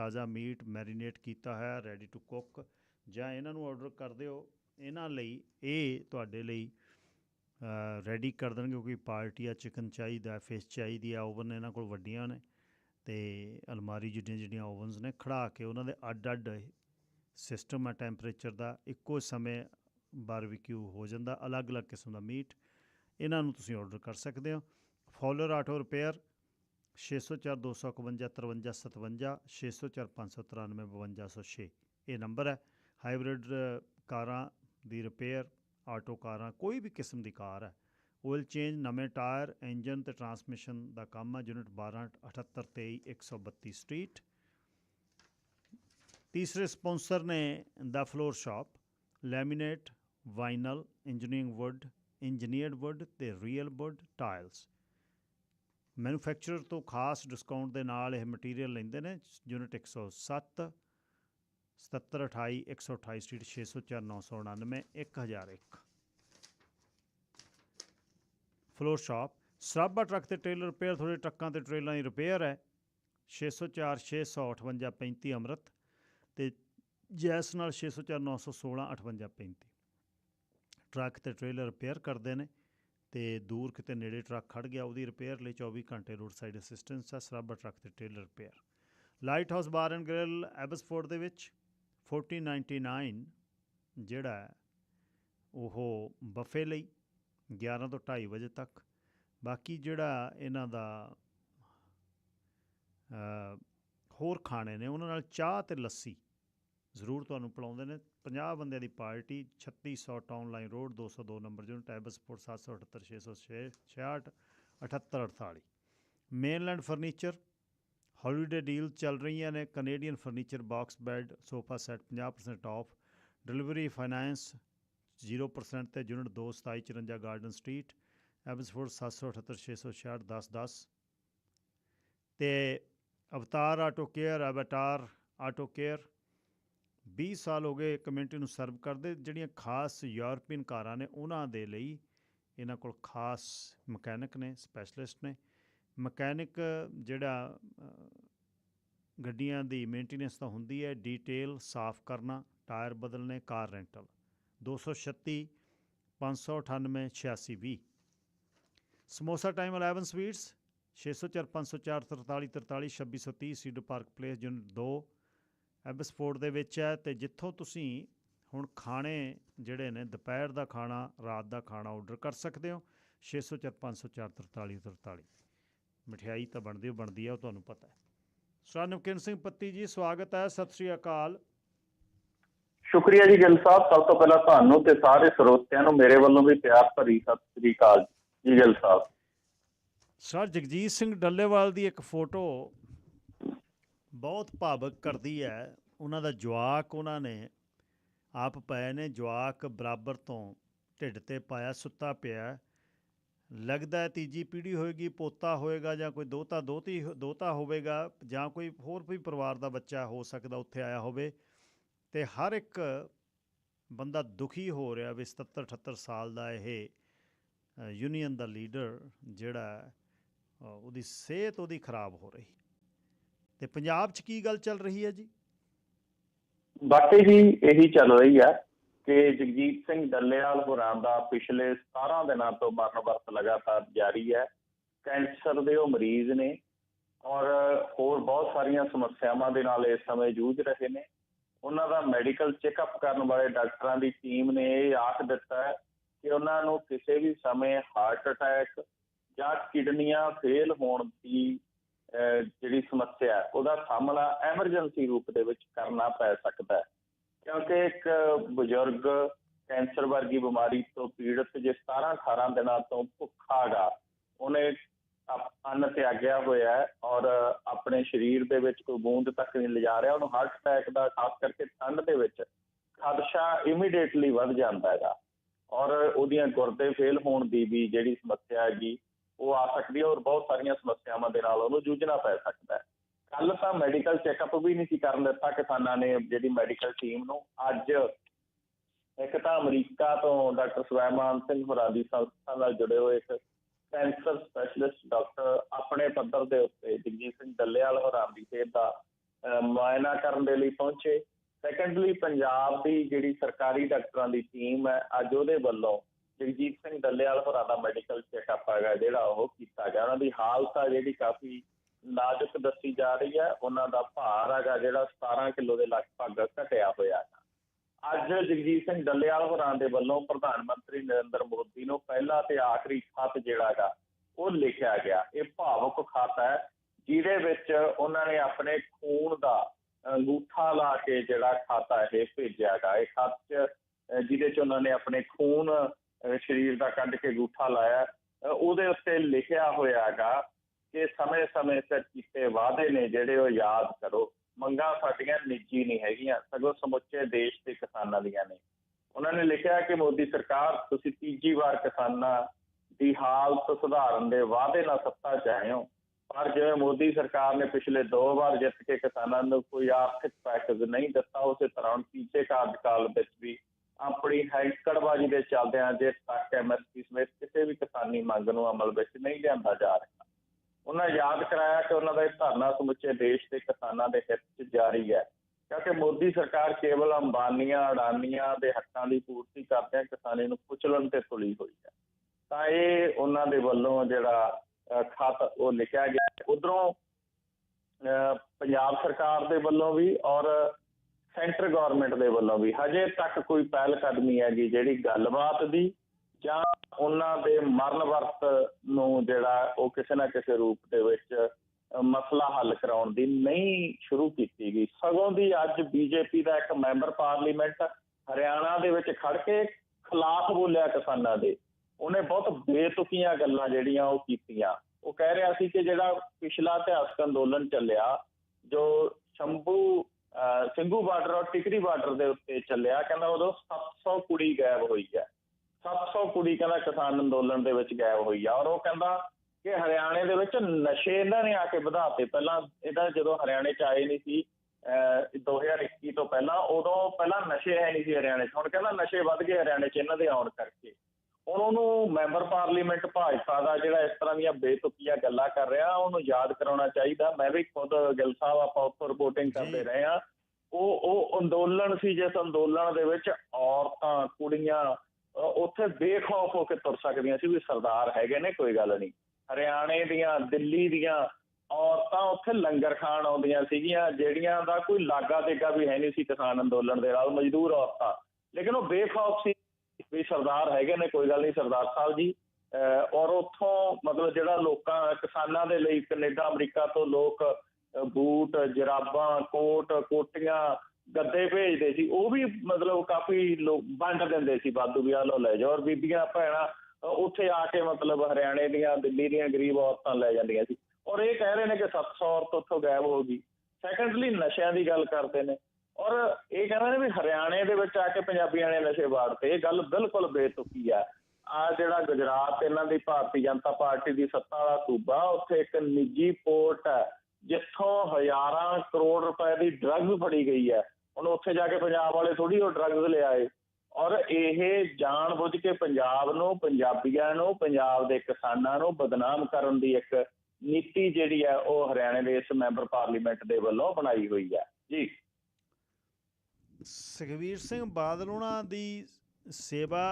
ਤਾਜ਼ਾ meat marinate ਕੀਤਾ ਹੋਇਆ ਰੈਡੀ ਟੂ ਕੁੱਕ ਜਾਂ ਇਹਨਾਂ ਨੂੰ ਆਰਡਰ ਕਰ ਦਿਓ। ਇਹਨਾਂ ਲਈ, ਇਹ ਤੁਹਾਡੇ ਲਈ ਰੈਡੀ ਕਰ ਦੇਣਗੇ ਕਿਉਂਕਿ ਪਾਰਟੀ ਆ ਚਿਕਨ ਚਾਹੀਦਾ ਫਿਸ਼ ਚਾਹੀਦੀ ਆ ਓਵਨ ਇਹਨਾਂ ਕੋਲ ਵੱਡੀਆਂ ਨੇ ਤੇ ਅਲਮਾਰੀ ਜਿਹੜੀਆਂ ਜਿਹੜੀਆਂ ਓਵਨਸ ਨੇ ਖੜਾ ਕੇ ਉਹਨਾਂ ਦੇ ਅੱਡ ਅੱਡ ਸਿਸਟਮ ਆ ਟੈਂਪਰੇਚਰ ਦਾ, ਇੱਕੋ ਸਮੇਂ ਬਾਰਬੀਕਿਊ ਹੋ ਜਾਂਦਾ ਅਲੱਗ-ਅਲੱਗ ਕਿਸਮ ਦਾ ਮੀਟ। ਇਹਨਾਂ ਨੂੰ ਤੁਸੀਂ ਆਰਡਰ ਕਰ ਸਕਦੇ ਹੋ। ਫੋਲਰ ਆਟੋ ਰਿਪੇਅਰ 604 251 53 57 604 593 5206 ਇਹ ਨੰਬਰ ਹੈ। ਹਾਈਬ੍ਰਿਡ ਕਾਰਾਂ ਦੀ ਰਿਪੇਅਰ, ਆਟੋ ਕਾਰਾਂ, ਕੋਈ ਵੀ ਕਿਸਮ ਦੀ ਕਾਰ ਹੈ। ਆਇਲ ਚੇਂਜ, ਨਵੇਂ ਟਾਇਰ, ਇੰਜਨ ਤੇ ਟਰਾਂਸਮਿਸ਼ਨ ਦਾ ਕੰਮ ਹੈ। Unit 12 78 23 132 street. ਤੀਸਰੇ ਸਪਾਂਸਰ ਨੇ ਦਾ floor shop, laminate, vinyl, engineering wood, engineered wood ਤੇ ਰੀਅਲ ਵੁੱਡ ਟਾਇਲਸ। ਮੈਨੂਫੈਕਚਰਰ ਤੋਂ ਖਾਸ ਡਿਸਕਾਊਂਟ ਦੇ ਨਾਲ ਇਹ ਮਟੀਰੀਅਲ ਲੈਂਦੇ ਨੇ, unit 107 7728 128 street 604 999 1001 floor shop Sarabha truck ਤੇ ਟ੍ਰੇਲਰ ਰਿਪੇਅਰ ਤੁਹਾਡੇ ਟਰੱਕਾਂ ਤੇ ਟ੍ਰੇਲਾਂ ਦੀ ਰਿਪੇਅਰ ਹੈ। 604 658 35 ਅੰਮ੍ਰਿਤ ਤੇ ਜੈਸ ਨਾਲ 604 916 58 35 ਟਰੱਕ ਤੇ ਟ੍ਰੇਲਰ ਰਿਪੇਅਰ ਕਰਦੇ ਨੇ। ਤੇ ਦੂਰ ਕਿਤੇ ਨੇੜੇ ਟਰੱਕ ਖੜ ਗਿਆ, ਉਹਦੀ ਰਿਪੇਅਰ ਲਈ 24 ਘੰਟੇ ਰੋਡ ਸਾਈਡ ਅਸਿਸਟੈਂਸ ਹੈ ਸਰਾਬਾ ਟਰੱਕ ਤੇ trailer repair light house bar and grill Abbotsford ਦੇ ਵਿੱਚ 1499 ਜਿਹੜਾ ਉਹ ਬਫੇ ਲਈ 11 ਤੋਂ 2:30 ਵਜੇ ਤੱਕ। ਬਾਕੀ ਜਿਹੜਾ ਇਹਨਾਂ ਦਾ ਹੋਰ ਖਾਣੇ ਨੇ, ਉਹਨਾਂ ਨਾਲ ਚਾਹ ਤੇ ਲੱਸੀ ਜ਼ਰੂਰ ਤੁਹਾਨੂੰ ਪਿਲਾਉਂਦੇ ਨੇ। 50 ਬੰਦਿਆਂ ਦੀ party 3600 town line road 202 number unit Abbotsford 778 606 66 7848 Mainland furniture holiday deal ਚੱਲ ਰਹੀਆਂ ਨੇ। Canadian furniture box bed sofa set 50% off delivery finance 0% ਤੇ ਯੂਨਿਟ 2 2754 ਗਾਰਡਨ ਸਟਰੀਟ ਐਬਸਫੋਰਡ 778 666 1010 ਤੇ Avtar auto care Avtar auto care 20 ਸਾਲ ਹੋ ਗਏ ਕਮਿਊਨਿਟੀ ਨੂੰ ਸਰਵ ਕਰਦੇ, ਜਿਹੜੀਆਂ ਖਾਸ ਯੂਰਪੀਅਨ ਕਾਰਾਂ ਨੇ ਉਹਨਾਂ ਦੇ ਲਈ ਇਹਨਾਂ ਕੋਲ ਖਾਸ ਮਕੈਨਿਕ ਨੇ, ਸਪੈਸ਼ਲਿਸਟ ਨੇ। ਮਕੈਨਿਕ ਜਿਹੜਾ ਗੱਡੀਆਂ ਦੀ ਮੇਨਟੇਨੈਂਸ ਤਾਂ ਹੁੰਦੀ ਹੈ, ਡੀਟੇਲ ਸਾਫ਼ ਕਰਨਾ, tyre ਬਦਲਨੇ, car rental. 236 598 8620 samosa time 11 sweets 604 504 43 43 2630 Cedar Park Place unit 2 Abbotsford ਦੇ ਵਿੱਚ ਹੈ ਤੇ ਜਿੱਥੋਂ ਤੁਸੀਂ ਹੁਣ ਖਾਣੇ ਜਿਹੜੇ ਨੇ ਦੁਪਹਿਰ ਦਾ ਖਾਣਾ ਰਾਤ ਦਾ ਖਾਣਾ ਆਰਡਰ ਕਰ ਸਕਦੇ ਹੋ। 604 504 43 43 ਮਠਿਆਈ ਤਾਂ ਬਣਦੀ ਓ ਬਣਦੀ ਹੈ ਉਹ ਤੁਹਾਨੂੰ ਪਤਾ ਹੈ। ਸਰ ਨਵਕਿਨ ਸਿੰਘ ਪੱਤੀ ਜੀ ਸਵਾਗਤ ਹੈ ਸਤਿ ਸ੍ਰੀ ਅਕਾਲ। ਸ਼ੁਕਰੀਆ ਜੀ ਗਿੱਲ ਸਾਹਿਬ ਸਭ ਤੋਂ ਪਹਿਲਾਂ ਤੁਹਾਨੂੰ ਤੇ ਸਾਰੇ ਸਰੋਤਿਆਂ ਨੂੰ ਮੇਰੇ ਵੱਲੋਂ ਵੀ ਪਿਆਰ ਭਰੀ ਸਤਿ ਸ੍ਰੀ ਅਕਾਲ ਜੀ ਗਿੱਲ ਸਾਹਿਬ। ਸਰ ਜਗਜੀਤ ਸਿੰਘ ਡੱਲੇਵਾਲ ਦੀ ਇੱਕ ਫੋਟੋ ਬਹੁਤ ਭਾਵਕ ਕਰਦੀ ਹੈ। ਉਹਨਾਂ ਦਾ ਜਵਾਕ ਉਹਨਾਂ ਨੇ ਆਪ ਪਏ ਨੇ। ਜਵਾਕ ਬਰਾਬਰ ਤੋਂ ਢਿੱਡ ਤੇ ਪਾਇਆ, ਸੁੱਤਾ ਪਿਆ। ਲੱਗਦਾ ਤੀਜੀ ਪੀੜ੍ਹੀ ਹੋਏਗੀ, ਪੋਤਾ ਹੋਏਗਾ ਜਾਂ ਕੋਈ ਦੋਤਾ, ਦੋਤੀ, ਦੋਤਾ ਹੋਵੇਗਾ ਜਾਂ ਕੋਈ ਹੋਰ ਕੋਈ ਪਰਿਵਾਰ ਦਾ ਬੱਚਾ ਹੋ ਸਕਦਾ, ਉੱਥੇ ਆਇਆ ਹੋਵੇ। ਤੇ ਹਰ ਇੱਕ ਬੰਦਾ ਦੁਖੀ ਹੋ ਰਿਹਾ ਵੀ 77 78 ਸਾਲ ਦਾ ਇਹ ਯੂਨੀਅਨ ਦਾ ਲੀਡਰ ਜਿਹੜਾ ਉਹਦੀ ਸਿਹਤ ਉਹਦੀ ਖਰਾਬ ਹੋ ਰਹੀ। ਤੇ ਪੰਜਾਬ 'ਚ ਕੀ ਗੱਲ ਚੱਲ ਰਹੀ ਹੈ ਜੀ? ਬਾਕੀ ਜੀ ਇਹੀ ਚੱਲ ਰਹੀ ਹੈ ਕਿ ਜਗਜੀਤ ਸਿੰਘ ਡੱਲੇਵਾਲ ਹੋਰਾਂ ਦਾ ਪਿਛਲੇ 17 ਦਿਨਾਂ ਤੋਂ ਮਰਨ ਵਰਤ ਲਗਾਤਾਰ ਜਾਰੀ ਹੈ। ਕੈਂਸਰ ਦੇ ਉਹ ਮਰੀਜ਼ ਨੇ ਔਰ ਹੋਰ ਬਹੁਤ ਸਾਰੀਆਂ ਸਮੱਸਿਆਵਾਂ ਦੇ ਨਾਲ ਇਸ ਸਮੇਂ ਜੂਝ ਰਹੇ ਨੇ। ਉਹਨਾਂ ਦਾ ਮੈਡੀਕਲ ਚੈੱਕਅਪ ਕਰਨ ਵਾਲੇ ਡਾਕਟਰਾਂ ਦੀ ਟੀਮ ਨੇ ਇਹ ਆਖ ਦਿੱਤਾ ਹੈ ਕਿ ਉਹਨਾਂ ਨੂੰ ਕਿਸੇ ਵੀ ਸਮੇਂ ਹਾਰਟ ਅਟੈਕ ਜਾਂ ਕਿਡਨੀਆਂ ਫੇਲ ਹੋਣ ਦੀ ਜਿਹੜੀ ਸਮੱਸਿਆ ਉਹਦਾ ਸਾਹਮਣਾ ਐਮਰਜੈਂਸੀ ਰੂਪ ਦੇ ਵਿੱਚ ਕਰਨਾ ਪੈ ਸਕਦਾ ਹੈ। ਕਿਉਂਕਿ ਇੱਕ ਬਜ਼ੁਰਗ ਕੈਂਸਰ ਵਰਗੀ ਬਿਮਾਰੀ ਤੋਂ ਪੀੜਤ ਜੇ 17 18 ਦਿਨਾਂ ਤੋਂ ਭੁੱਖਾ ਉਹਨੇ ਅੰਨ ਤਿਆਗਿਆ ਹੋਇਆ ਹੈ ਔਰ ਆਪਣੇ ਸਰੀਰ ਦੇ ਵਿੱਚ ਕੋਈ ਬੂੰਦ ਤੱਕ ਨਹੀਂ ਲਿਜਾ ਰਿਹਾ, ਉਹਨੂੰ ਹਾਰਟ ਅਟੈਕ ਦਾ, ਖਾਸ ਕਰਕੇ ਠੰਡ ਦੇ ਵਿੱਚ ਖਦਸ਼ਾ ਇਮੀਡੀਏਟਲੀ ਵੱਧ ਜਾਂਦਾ ਹੈਗਾ। ਔਰ ਉਹਦੀਆਂ ਗੁਰਦੇ ਫੇਲ ਹੋਣ ਦੀ ਵੀ ਜਿਹੜੀ ਸਮੱਸਿਆ ਹੈਗੀ ਉਹ ਆ ਸਕਦੀ ਹੈ ਔਰ ਬਹੁਤ ਸਾਰੀਆਂ ਸਮੱਸਿਆਵਾਂ ਦੇ ਨਾਲ ਉਹਨੂੰ ਜੂਝਣਾ ਪੈ ਸਕਦਾ ਹੈ। ਕੱਲ ਤਾਂ ਮੈਡੀਕਲ ਚੈੱਕਅਪ ਵੀ ਨਹੀਂ ਸੀ ਕਰਨ ਦਿੱਤਾ ਕਿਸਾਨਾਂ ਨੇ ਜਿਹੜੀ ਮੈਡੀਕਲ ਟੀਮ ਨੂੰ। ਅੱਜ ਇੱਕ ਤਾਂ ਅਮਰੀਕਾ ਤੋਂ ਡਾਕਟਰ ਸੁਲੈਮਾਨ ਸਿੰਘ ਹੋਰਾਂ ਦੀ ਸੰਸਥਾ ਨਾਲ ਜੁੜੇ ਹੋਏ ਇੱਕ ਕੈਂਸਰ ਸਪੈਸ਼ਲਿਸਟ ਡਾਕਟਰ ਆਪਣੇ ਪੱਧਰ ਦੇ ਉੱਤੇ ਜਗਜੀਤ ਸਿੰਘ ਡੱਲੇਵਾਲ ਹੋਰਾਂ ਦੀ ਸਿਹਤ ਦਾ ਮੁਆਇਨਾ ਕਰਨ ਦੇ ਲਈ ਪਹੁੰਚੇ। ਸੈਕੰਡਲੀ ਪੰਜਾਬ ਦੀ ਜਿਹੜੀ ਸਰਕਾਰੀ ਡਾਕਟਰਾਂ ਦੀ ਟੀਮ ਹੈ, ਅੱਜ ਉਹਦੇ ਵੱਲੋਂ ਜਗਜੀਤ ਸਿੰਘ ਡੱਲੇਵਾਲ ਹੋਰਾਂ ਦਾ ਮੈਡੀਕਲ ਚੈੱਕਅਪ ਹੈਗਾ ਜਿਹੜਾ ਉਹ ਕੀਤਾ ਗਿਆ। ਉਹਨਾਂ ਦੀ ਹਾਲਤ ਆ ਜਿਹੜੀ ਕਾਫੀ ਨਾਜ਼ੁਕ ਦੱਸੀ ਜਾ ਰਹੀ ਹੈ। ਉਹਨਾਂ ਦਾ ਭਾਰ ਹੈਗਾ ਜਿਹੜਾ 17 ਕਿਲੋ ਦੇ ਲਗਭਗ ਘਟਿਆ ਹੋਇਆ ਹੈ। ਅੱਜ ਜਗਜੀਤ ਸਿੰਘ ਡੱਲੇਵਾਲ ਹੋਰਾਂ ਦੇ ਵੱਲੋਂ ਪ੍ਰਧਾਨ ਮੰਤਰੀ ਨਰਿੰਦਰ ਮੋਦੀ ਨੂੰ ਪਹਿਲਾ ਤੇ ਆਖਰੀ ਖੱਤ ਜਿਹੜਾ ਹੈਗਾ, ਉਹ ਲਿਖਿਆ ਗਿਆ। ਇਹ ਭਾਵੁਕ ਖੱਤ ਹੈ, ਜਿਹਦੇ ਵਿੱਚ ਉਹਨਾਂ ਨੇ ਆਪਣੇ ਖੂਨ ਦਾ ਅੰਗੂਠਾ ਲਾ ਕੇ ਜਿਹੜਾ ਖਾਤਾ ਇਹ ਭੇਜਿਆ ਗਾ ਇਹ ਖੱਤ 'ਚ, ਅਹ ਜਿਹਦੇ 'ਚ ਉਹਨਾਂ ਨੇ ਆਪਣੇ ਖੂਨ ਅਹ ਸਰੀਰ ਦਾ ਕੱਢ ਕੇ ਅੰਗੂਠਾ ਲਾਇਆ। ਉਹਦੇ ਉੱਤੇ ਲਿਖਿਆ ਹੋਇਆ ਹੈਗਾ ਕਿ ਸਮੇਂ-ਸਮੇਂ ਸਿਰ ਕੀਤੇ ਵਾਅਦੇ ਨੇ ਜਿਹੜੇ ਉਹ ਯਾਦ ਕਰੋ। ਮੰਗਾਂ ਸਾਡੀਆਂ ਨਿੱਜੀ ਨਹੀਂ ਹੈਗੀਆਂ, ਸਗੋਂ ਸਮੁੱਚੇ ਦੇਸ਼ ਦੇ ਕਿਸਾਨਾਂ ਦੀਆਂ ਨੇ। ਉਹਨਾਂ ਨੇ ਲਿਖਿਆ ਕਿ ਮੋਦੀ ਸਰਕਾਰ, ਤੁਸੀਂ ਤੀਜੀ ਵਾਰ ਕਿਸਾਨਾਂ ਦੀ ਹਾਲਤ ਸੁਧਾਰਨ ਦੇ ਵਾਅਦੇ ਨਾਲ ਸੱਤਾ 'ਚ ਆਏ ਹੋ। ਪਰ ਜਿਵੇਂ ਮੋਦੀ ਸਰਕਾਰ ਨੇ ਪਿਛਲੇ ਦੋ ਵਾਰ ਜਿੱਤ ਕੇ ਕਿਸਾਨਾਂ ਨੂੰ ਕੋਈ ਆਰਥਿਕ ਪੈਕੇਜ ਨਹੀਂ ਦਿੱਤਾ, ਉਸੇ ਤਰ੍ਹਾਂ ਹੁਣ ਤੀਜੇ ਕਾਰਜਕਾਲ ਵਿੱਚ ਵੀ ਆਪਣੀ ਹੈਂਕੜਬਾਜ਼ੀ ਦੇ ਚੱਲਦਿਆਂ ਜੇ ਤੱਕ ਐਮਐਸਪੀ ਸਮੇਤ ਕਿਸੇ ਵੀ ਕਿਸਾਨੀ ਮੰਗ ਨੂੰ ਅਮਲ ਵਿੱਚ ਨਹੀਂ ਲਿਆਂਦਾ ਜਾ ਰਿਹਾ। ਉਹਨਾਂ ਯਾਦ ਕਰਾਇਆ ਕਿ ਉਹਨਾਂ ਦਾ ਇਹ ਧਰਨਾ ਸਮੁੱਚੇ ਦੇਸ਼ ਦੇ ਕਿਸਾਨਾਂ ਦੇ ਹਿੱਤ 'ਚ ਜਾਰੀ ਹੈ। ਕਿਉਂਕਿ ਮੋਦੀ ਸਰਕਾਰ ਕੇਵਲ ਅੰਬਾਨੀਆਂ ਅਡਾਨੀਆਂ ਦੇ ਹੱਕਾਂ ਦੀ ਪੂਰਤੀ ਕਰਦਿਆਂ ਕਿਸਾਨੀ ਨੂੰ ਕੁਚਲਣ ਤੇ ਤੁਲੀ ਹੋਈ ਹੈ। ਤਾਂ ਇਹ ਉਹਨਾਂ ਦੇ ਵੱਲੋਂ ਜਿਹੜਾ ਅਹ, ਖਤ ਉਹ ਲਿਖਿਆ ਗਿਆ। ਉਧਰੋਂ ਪੰਜਾਬ ਸਰਕਾਰ ਦੇ ਵੱਲੋਂ ਵੀ ਔਰ ਸੈਂਟਰ ਗਵਰਨਮੈਂਟ ਦੇ ਵੱਲੋਂ ਵੀ। ਹਜੇ ਤੱਕ ਕੋਈ ਪਹਿਲ ਕਦਮੀ ਹੈਗੀ ਜਿਹੜੀ ਗੱਲਬਾਤ ਦੀ ਜਾਂ ਉਹਨਾਂ ਦੇ ਮਰਨ ਵਰਤ ਨੂੰ ਜਿਹੜਾ ਉਹ ਕਿਸੇ ਨਾ ਕਿਸੇ ਰੂਪ ਦੇ ਵਿੱਚ ਮਸਲਾ ਹੱਲ ਕਰਾਉਣ ਦੀ ਨਹੀਂ ਸ਼ੁਰੂ ਕੀਤੀ ਗਈ। ਸਗੋਂ ਦੀ ਅੱਜ ਬੀਜੇਪੀ ਦਾ ਇੱਕ ਮੈਂਬਰ ਪਾਰਲੀਮੈਂਟ ਹਰਿਆਣਾ ਦੇ ਵਿੱਚ ਖੜ ਕੇ ਖਿਲਾਫ ਬੋਲਿਆ ਕਿਸਾਨਾਂ ਦੇ। ਉਹਨੇ ਬਹੁਤ ਬੇਤੁਕੀਆਂ ਗੱਲਾਂ ਜਿਹੜੀਆਂ ਉਹ ਕੀਤੀਆਂ। ਉਹ ਕਹਿ ਰਿਹਾ ਸੀ ਕਿ ਜਿਹੜਾ ਪਿਛਲਾ ਇਤਿਹਾਸਕ ਅੰਦੋਲਨ ਚੱਲਿਆ, ਜੋ ਸ਼ੰਭੂ ਸਿੰਘੂ ਬਾਰਡਰ ਔਰ ਟਿਕਰੀ ਬਾਰਡਰ ਦੇ ਉੱਤੇ ਚੱਲਿਆ। ਕਹਿੰਦਾ ਉਦੋਂ 700 ਕੁੜੀ ਗਾਇਬ ਹੋਈ ਹੈ। 700 ਕੁੜੀ ਕਹਿੰਦਾ ਕਿਸਾਨ ਅੰਦੋਲਨ ਦੇ ਵਿੱਚ ਗਾਇਬ ਹੋਈ ਆ। ਔਰ ਉਹ ਕਹਿੰਦਾ ਕਿ ਹਰਿਆਣੇ ਦੇ ਵਿੱਚ ਨਸ਼ੇ ਇਹਨਾਂ ਨੇ ਆ ਕੇ ਵਧਾਤੇ। ਪਹਿਲਾਂ ਇਹਦਾ ਜਦੋਂ ਹਰਿਆਣੇ ਚ ਆਏ ਨਹੀਂ ਸੀ, ਅਹ 2021 ਤੋਂ ਪਹਿਲਾਂ, ਉਦੋਂ ਪਹਿਲਾਂ ਨਸ਼ੇ ਹੈ ਨਹੀਂ ਸੀ ਹਰਿਆਣੇ 'ਚ। ਹੁਣ ਕਹਿੰਦਾ ਨਸ਼ੇ ਵੱਧ ਗਏ ਹਰਿਆਣੇ 'ਚ ਇਹਨਾਂ ਦੇ ਆਉਣ ਕਰਕੇ। ਹੁਣ ਉਹਨੂੰ ਮੈਂਬਰ ਪਾਰਲੀਮੈਂਟ ਭਾਜਪਾ ਦਾ ਜਿਹੜਾ ਇਸ ਤਰ੍ਹਾਂ ਦੀਆਂ ਬੇਤੁਕੀਆਂ ਗੱਲਾਂ ਕਰ ਰਿਹਾ ਉਹਨੂੰ ਯਾਦ ਕਰਾਉਣਾ ਚਾਹੀਦਾ। ਮੈਂ ਵੀ ਖੁਦ ਗਿੱਲ ਸਾਹਿਬ ਆਪਾਂ ਉੱਥੋਂ ਰਿਪੋਰਟਿੰਗ ਕਰਦੇ ਰਹੇ ਆ ਉਹ ਉਹ ਅੰਦੋਲਨ ਸੀ ਜਿਸ ਅੰਦੋਲਨ ਦੇ ਵਿੱਚ ਔਰਤਾਂ ਕੁੜੀਆਂ ਉੱਥੇ ਬੇਖੌਫ ਹੋ ਕੇ ਤੁਰ ਸਕਦੀਆਂ ਸੀ ਵੀ ਸਰਦਾਰ ਹੈਗੇ ਨੇ ਕੋਈ ਗੱਲ ਨਹੀਂ। ਹਰਿਆਣੇ ਦੀਆਂ ਦਿੱਲੀ ਦੀਆਂ ਔਰਤਾਂ ਉੱਥੇ ਲੰਗਰ ਖਾਣ ਆਉਂਦੀਆਂ ਸੀਗੀਆਂ ਜਿਹੜੀਆਂ ਦਾ ਕੋਈ ਲਾਗਾ ਦੇਗਾ ਵੀ ਹੈ ਨਹੀਂ ਸੀ ਕਿਸਾਨ ਅੰਦੋਲਨ ਦੇ ਨਾਲ ਮਜ਼ਦੂਰ ਔਰਤਾਂ। ਲੇਕਿਨ ਉਹ ਬੇਖੌਫ ਸੀ। ਵੀ ਸਰਦਾਰ ਹੈਗੇ ਨੇ, ਕੋਈ ਗੱਲ ਨਹੀਂ, ਸਰਦਾਰ ਸਾਹਿਬ ਜੀ। ਅਹ ਔਰ ਉੱਥੋਂ ਮਤਲਬ ਜਿਹੜਾ ਲੋਕਾਂ, ਕਿਸਾਨਾਂ ਦੇ ਲਈ ਕੈਨੇਡਾ, ਅਮਰੀਕਾ ਤੋਂ ਲੋਕ ਬੂਟ, ਜਰਾਬਾਂ, ਕੋਟ, ਕੋਟੀਆਂ ਗੱਦੇ ਭੇਜਦੇ ਸੀ, ਉਹ ਵੀ ਮਤਲਬ ਕਾਫੀ ਲੋਕ ਵੰਡ ਦਿੰਦੇ ਸੀ, ਵਾਧੂ ਵਿਆਹ ਆ ਲਓ, ਲੈ ਜਾਓ। ਔਰ ਬੀਬੀਆਂ, ਭੈਣਾਂ ਉੱਥੇ ਆ ਕੇ ਮਤਲਬ ਹਰਿਆਣੇ ਦੀਆਂ, ਦਿੱਲੀ ਦੀਆਂ ਗਰੀਬ ਔਰਤਾਂ ਲੈ ਜਾਂਦੀਆਂ ਸੀ। ਔਰ ਇਹ ਕਹਿ ਰਹੇ ਨੇ ਕਿ 700 ਔਰਤ ਉੱਥੋਂ ਗਾਇਬ ਹੋ ਗਈ। ਸੈਕੰਡਲੀ ਨਸ਼ਿਆਂ ਦੀ ਗੱਲ ਕਰਦੇ ਨੇ। ਔਰ ਇਹ ਕਹਿੰਦੇ ਨੇ ਵੀ ਹਰਿਆਣੇ ਦੇ ਵਿੱਚ ਆ ਕੇ ਪੰਜਾਬੀਆਂ ਨੇ ਨਸ਼ੇ ਵਾੜਤੇ। ਇਹ ਗੱਲ ਬਿਲਕੁਲ ਬੇਤੁਕੀ ਆ। ਆ ਜਿਹੜਾ ਗੁਜਰਾਤ, ਇਹਨਾਂ ਦੀ ਭਾਰਤੀ ਜਨਤਾ ਪਾਰਟੀ ਦੀ ਸੱਤਾ ਵਾਲਾ ਸੂਬਾ, ਉੱਥੇ ਇੱਕ ਨਿੱਜੀ ਪੋਰਟ ਹੈ ਜਿੱਥੋਂ ਹਜ਼ਾਰਾਂ ਕਰੋੜ ਰੁਪਏ ਦੀ ਡਰੱਗ ਫੜੀ ਗਈ ਹੈ ਹੁਣ ਉੱਥੇ ਜਾ ਕੇ ਪੰਜਾਬ ਵਾਲੇ ਥੋੜੀ ਉਹ ਡਰੱਗਸ ਲਿਆਏ ਔਰ ਇਹ ਜਾਣ ਬੁੱਝ ਕੇ ਪੰਜਾਬ ਨੂੰ, ਪੰਜਾਬੀਆਂ ਨੂੰ, ਪੰਜਾਬ ਦੇ ਕਿਸਾਨਾਂ ਨੂੰ ਬਦਨਾਮ ਕਰਨ ਦੀ ਇੱਕ ਨੀਤੀ ਜਿਹੜੀ ਹੈ ਉਹ ਹਰਿਆਣੇ ਦੇ ਇਸ ਮੈਂਬਰ ਪਾਰਲੀਮੈਂਟ ਦੇ ਵੱਲੋਂ ਬਣਾਈ ਹੋਈ ਹੈ ਜੀ। ਸੁਖਵੀਰ ਸਿੰਘ ਬਾਦਲ ਉਹਨਾਂ ਦੀ ਸੇਵਾ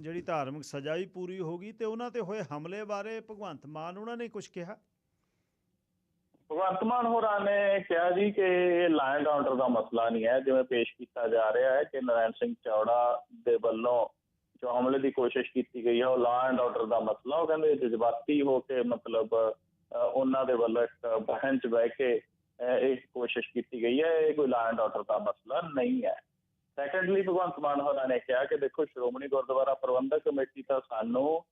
ਜਿਹੜੀ ਧਾਰਮਿਕ ਸਜ਼ਾ ਵੀ ਪੂਰੀ ਹੋ ਗਈ ਤੇ ਉਹਨਾਂ ਤੇ ਹੋਏ ਹਮਲੇ ਬਾਰੇ ਭਗਵੰਤ ਮਾਨ ਉਹਨਾਂ ਨੇ ਕੁਝ ਕਿਹਾ? ਭਗਵੰਤ ਮਾਨ ਹੋਰਾਂ ਨੇ ਕਿਹਾ ਜੀ ਕਿ ਇਹ ਲਾਇਨ ਆਰਡਰ ਦਾ ਮਸਲਾ ਨਹੀਂ ਹੈ ਜਿਵੇਂ ਪੇਸ਼ ਕੀਤਾ ਜਾ ਰਿਹਾ ਹੈ ਕਿ ਨਰਾਇਣ ਸਿੰਘ ਚੌੜਾ ਦੇ ਵੱਲੋਂ ਜੋ ਹਮਲੇ ਦੀ ਕੋਸ਼ਿਸ਼ ਕੀਤੀ ਗਈ ਹੈ ਉਹ ਲਾ ਐਂਡ ਆਰਡਰ ਦਾ ਮਸਲਾ ਉਹ ਕਹਿੰਦੇ ਜਜ਼ਬਾਤੀ ਹੋ ਕੇ ਮਤਲਬ ਅਹ, ਉਹਨਾਂ ਦੇ ਵੱਲੋਂ ਇੱਕ ਬਹਿਨ 'ਚ ਬਹਿ ਕੇ ਇਹ ਕੋਸ਼ਿਸ਼ ਕੀਤੀ ਗਈ ਹੈ ਇਹ ਕੋਈ ਲਾ ਐਂਡ ਆਰਡਰ ਦਾ ਮਸਲਾ ਨਹੀਂ ਹੈ। ਸੈਕੰਡਲੀ ਭਗਵੰਤ ਮਾਨ ਹੋਰਾਂ ਨੇ ਕਿਹਾ ਕਿ ਦੇਖੋ ਸ਼੍ਰੋਮਣੀ ਗੁਰਦੁਆਰਾ ਪ੍ਰਬੰਧਕ ਕਮੇਟੀ ਤਾਂ ਸਾਨੂੰ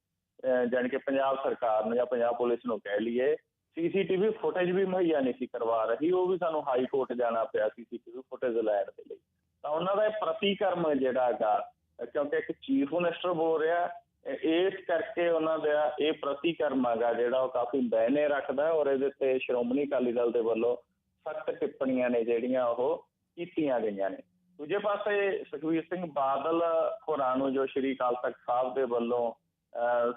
ਅਹ, ਕਿ ਪੰਜਾਬ ਸਰਕਾਰ ਨੂੰ ਜਾਂ ਪੰਜਾਬ ਪੁਲਿਸ ਨੂੰ ਕਹਿ ਲਈਏ ਸੀਸੀਟੀਵੀ ਫੁਟੇਜ ਵੀ ਮੁਹੱਈਆ ਨਹੀਂ ਸੀ ਕਰਵਾ ਰਹੀ ਉਹ ਵੀ ਸਾਨੂੰ ਹਾਈ ਕੋਰਟ ਜਾਣਾ ਪਿਆ ਸੀਸੀਟੀਵੀ ਫੁਟੇਜ ਲੈਣ ਦੇ ਲਈ। ਤਾਂ ਉਹਨਾਂ ਦਾ ਇਹ ਪ੍ਰਤੀਕਰਮ ਜਿਹੜਾ ਹੈਗਾ ਕਿਉਂਕਿ ਇੱਕ ਚੀਫ ਮਿਨਿਸਟਰ ਬੋਲ ਰਿਹਾ ਇਸ ਕਰਕੇ ਉਹਨਾਂ ਦਾ ਇਹ ਪ੍ਰਤੀਕਰਮ ਹੈਗਾ ਜਿਹੜਾ ਉਹ ਕਾਫੀ ਬਹਿਨੇ ਰੱਖਦਾ ਔਰ ਇਹਦੇ ਤੇ ਸ਼੍ਰੋਮਣੀ ਅਕਾਲੀ ਦਲ ਦੇ ਵੱਲੋਂ ਸਖਤ ਟਿੱਪਣੀਆਂ ਨੇ ਜਿਹੜੀਆਂ ਉਹ ਕੀਤੀਆਂ ਗਈਆਂ ਨੇ। ਦੂਜੇ ਪਾਸੇ ਸੁਖਵੀਰ ਸਿੰਘ ਬਾਦਲ ਹੋਰਾਂ ਨੂੰ ਜੋ ਸ਼੍ਰੀ ਅਕਾਲ ਤਖਤ ਸਾਹਿਬ ਦੇ ਵੱਲੋਂ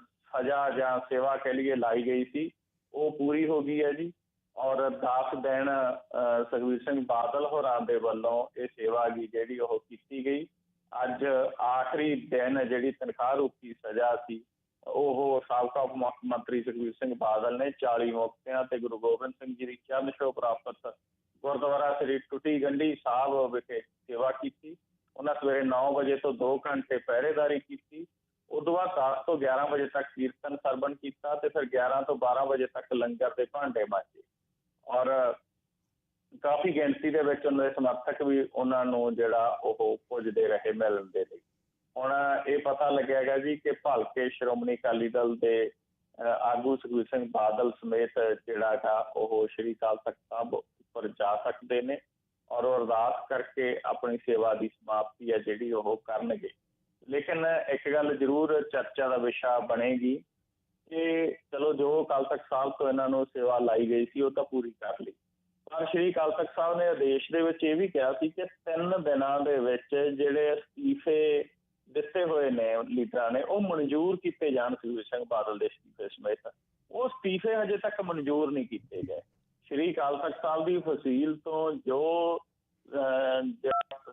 ਸਜ਼ਾ ਜਾਂ ਸੇਵਾ ਕਹਿ ਲਈਏ ਲਾਈ ਗਈ ਸੀ ਉਹ ਪੂਰੀ ਹੋ ਗਈ ਹੈ ਜੀ। ਔਰ 10 ਦਿਨ ਅਹ, ਸੁਖਬੀਰ ਸਿੰਘ ਬਾਦਲ ਹੋਰਾਂ ਦੇ ਵੱਲੋਂ ਇਹ ਸੇਵਾ ਗੀ ਜਿਹੜੀ ਉਹ ਕੀਤੀ ਗਈ। ਅੱਜ ਆਖਰੀ ਦਿਨ ਜਿਹੜੀ ਤਨਖਾਹ ਰੂਪੀ ਸਜ਼ਾ ਸੀ ਉਹ ਸਾਬਕਾ ਉਪ ਮੁੱਖ ਮੰਤਰੀ ਸੁਖਬੀਰ ਸਿੰਘ ਬਾਦਲ ਨੇ 40 ਮੌਕਿਆਂ ਤੇ ਗੁਰੂ ਗੋਬਿੰਦ ਸਿੰਘ ਜੀ ਦੀ ਚਰਨ ਛੋਹ ਪ੍ਰਾਪਤ ਗੁਰਦੁਆਰਾ ਸ੍ਰੀ ਟੁੱਟੀ ਗੰਢੀ ਸਾਹਿਬ ਵਿਖੇ ਸੇਵਾ ਕੀਤੀ। ਉਹਨਾਂ ਸਵੇਰੇ 9 ਵਜੇ ਤੋਂ 2 ਘੰਟੇ ਪਹਿਰੇਦਾਰੀ ਕੀਤੀ। ਉਦੋਂ ਬਾਅਦ 10 ਤੋਂ 11 ਵਜੇ ਤੱਕ ਕੀਰਤਨ ਸਰਵਣ ਕੀਤਾ ਤੇ ਫਿਰ 11 ਤੋਂ 12 ਵਜੇ ਤੱਕ ਲੰਗਰ ਦੇ ਭਾਂਡੇ ਮਾਂਜੇ। ਔਰ ਕਾਫੀ ਗਿਣਤੀ ਦੇ ਵਿੱਚ ਉਹਨਾਂ ਦੇ ਸਮਰਥਕ ਵੀ ਉਹਨਾਂ ਨੂੰ ਜਿਹੜਾ ਉਹ ਪੁੱਜਦੇ ਰਹੇ ਮਿਲਣ ਦੇ ਲਈ। ਹੁਣ ਇਹ ਪਤਾ ਲੱਗਿਆਗਾ ਜੀ ਕਿ ਭਲਕੇ ਸ਼੍ਰੋਮਣੀ ਅਕਾਲੀ ਦਲ ਦੇ ਆਗੂ ਸੁਖਬੀਰ ਸਿੰਘ ਬਾਦਲ ਸਮੇਤ ਜਿਹੜਾ ਗਾ ਉਹ ਸ਼੍ਰੀ ਅਕਾਲ ਤਖਤ ਸਾਹਿਬ ਉੱਪਰ ਜਾ ਸਕਦੇ ਨੇ ਔਰ ਉਹ ਅਰਦਾਸ ਕਰਕੇ ਆਪਣੀ ਸੇਵਾ ਦੀ ਸਮਾਪਤੀ ਹੈ ਜਿਹੜੀ ਉਹ ਕਰਨਗੇ। ਲੇਕਿਨ ਇੱਕ ਗੱਲ ਜ਼ਰੂਰ ਚਰਚਾ ਦਾ ਵਿਸ਼ਾ ਬਣੇਗੀ ਕਿ ਚਲੋ ਜੋ ਅਕਾਲ ਤਖਤ ਸਾਹਿਬ ਤੋਂ ਇਹਨਾਂ ਨੂੰ ਸੇਵਾ ਲਾਈ ਗਈ ਸੀ ਉਹ ਤਾਂ ਪੂਰੀ ਕਰ ਲਈ। ਪਰ ਸ਼੍ਰੀ ਅਕਾਲ ਤਖਤ ਸਾਹਿਬ ਨੇ ਆਦੇਸ਼ ਦੇ ਵਿੱਚ ਇਹ ਵੀ ਕਿਹਾ ਸੀ ਕਿ ਤਿੰਨ ਦਿਨਾਂ ਦੇ ਵਿੱਚ ਜਿਹੜੇ ਅਸਤੀਫੇ ਦਿੱਤੇ ਹੋਏ ਨੇ ਲੀਡਰਾਂ ਨੇ ਉਹ ਮਨਜ਼ੂਰ ਕੀਤੇ ਜਾਣ ਸੁਖਬੀਰ ਸਿੰਘ ਬਾਦਲ ਦੇ ਅਸਤੀਫੇ ਸਮੇਤ। ਉਹ ਅਸਤੀਫੇ ਹਜੇ ਤੱਕ ਮਨਜ਼ੂਰ ਨਹੀਂ ਕੀਤੇ ਗਏ। ਸ਼੍ਰੀ ਅਕਾਲ ਤਖਤ ਸਾਹਿਬ ਦੀ ਫਸੀਲ ਤੋਂ ਜੋ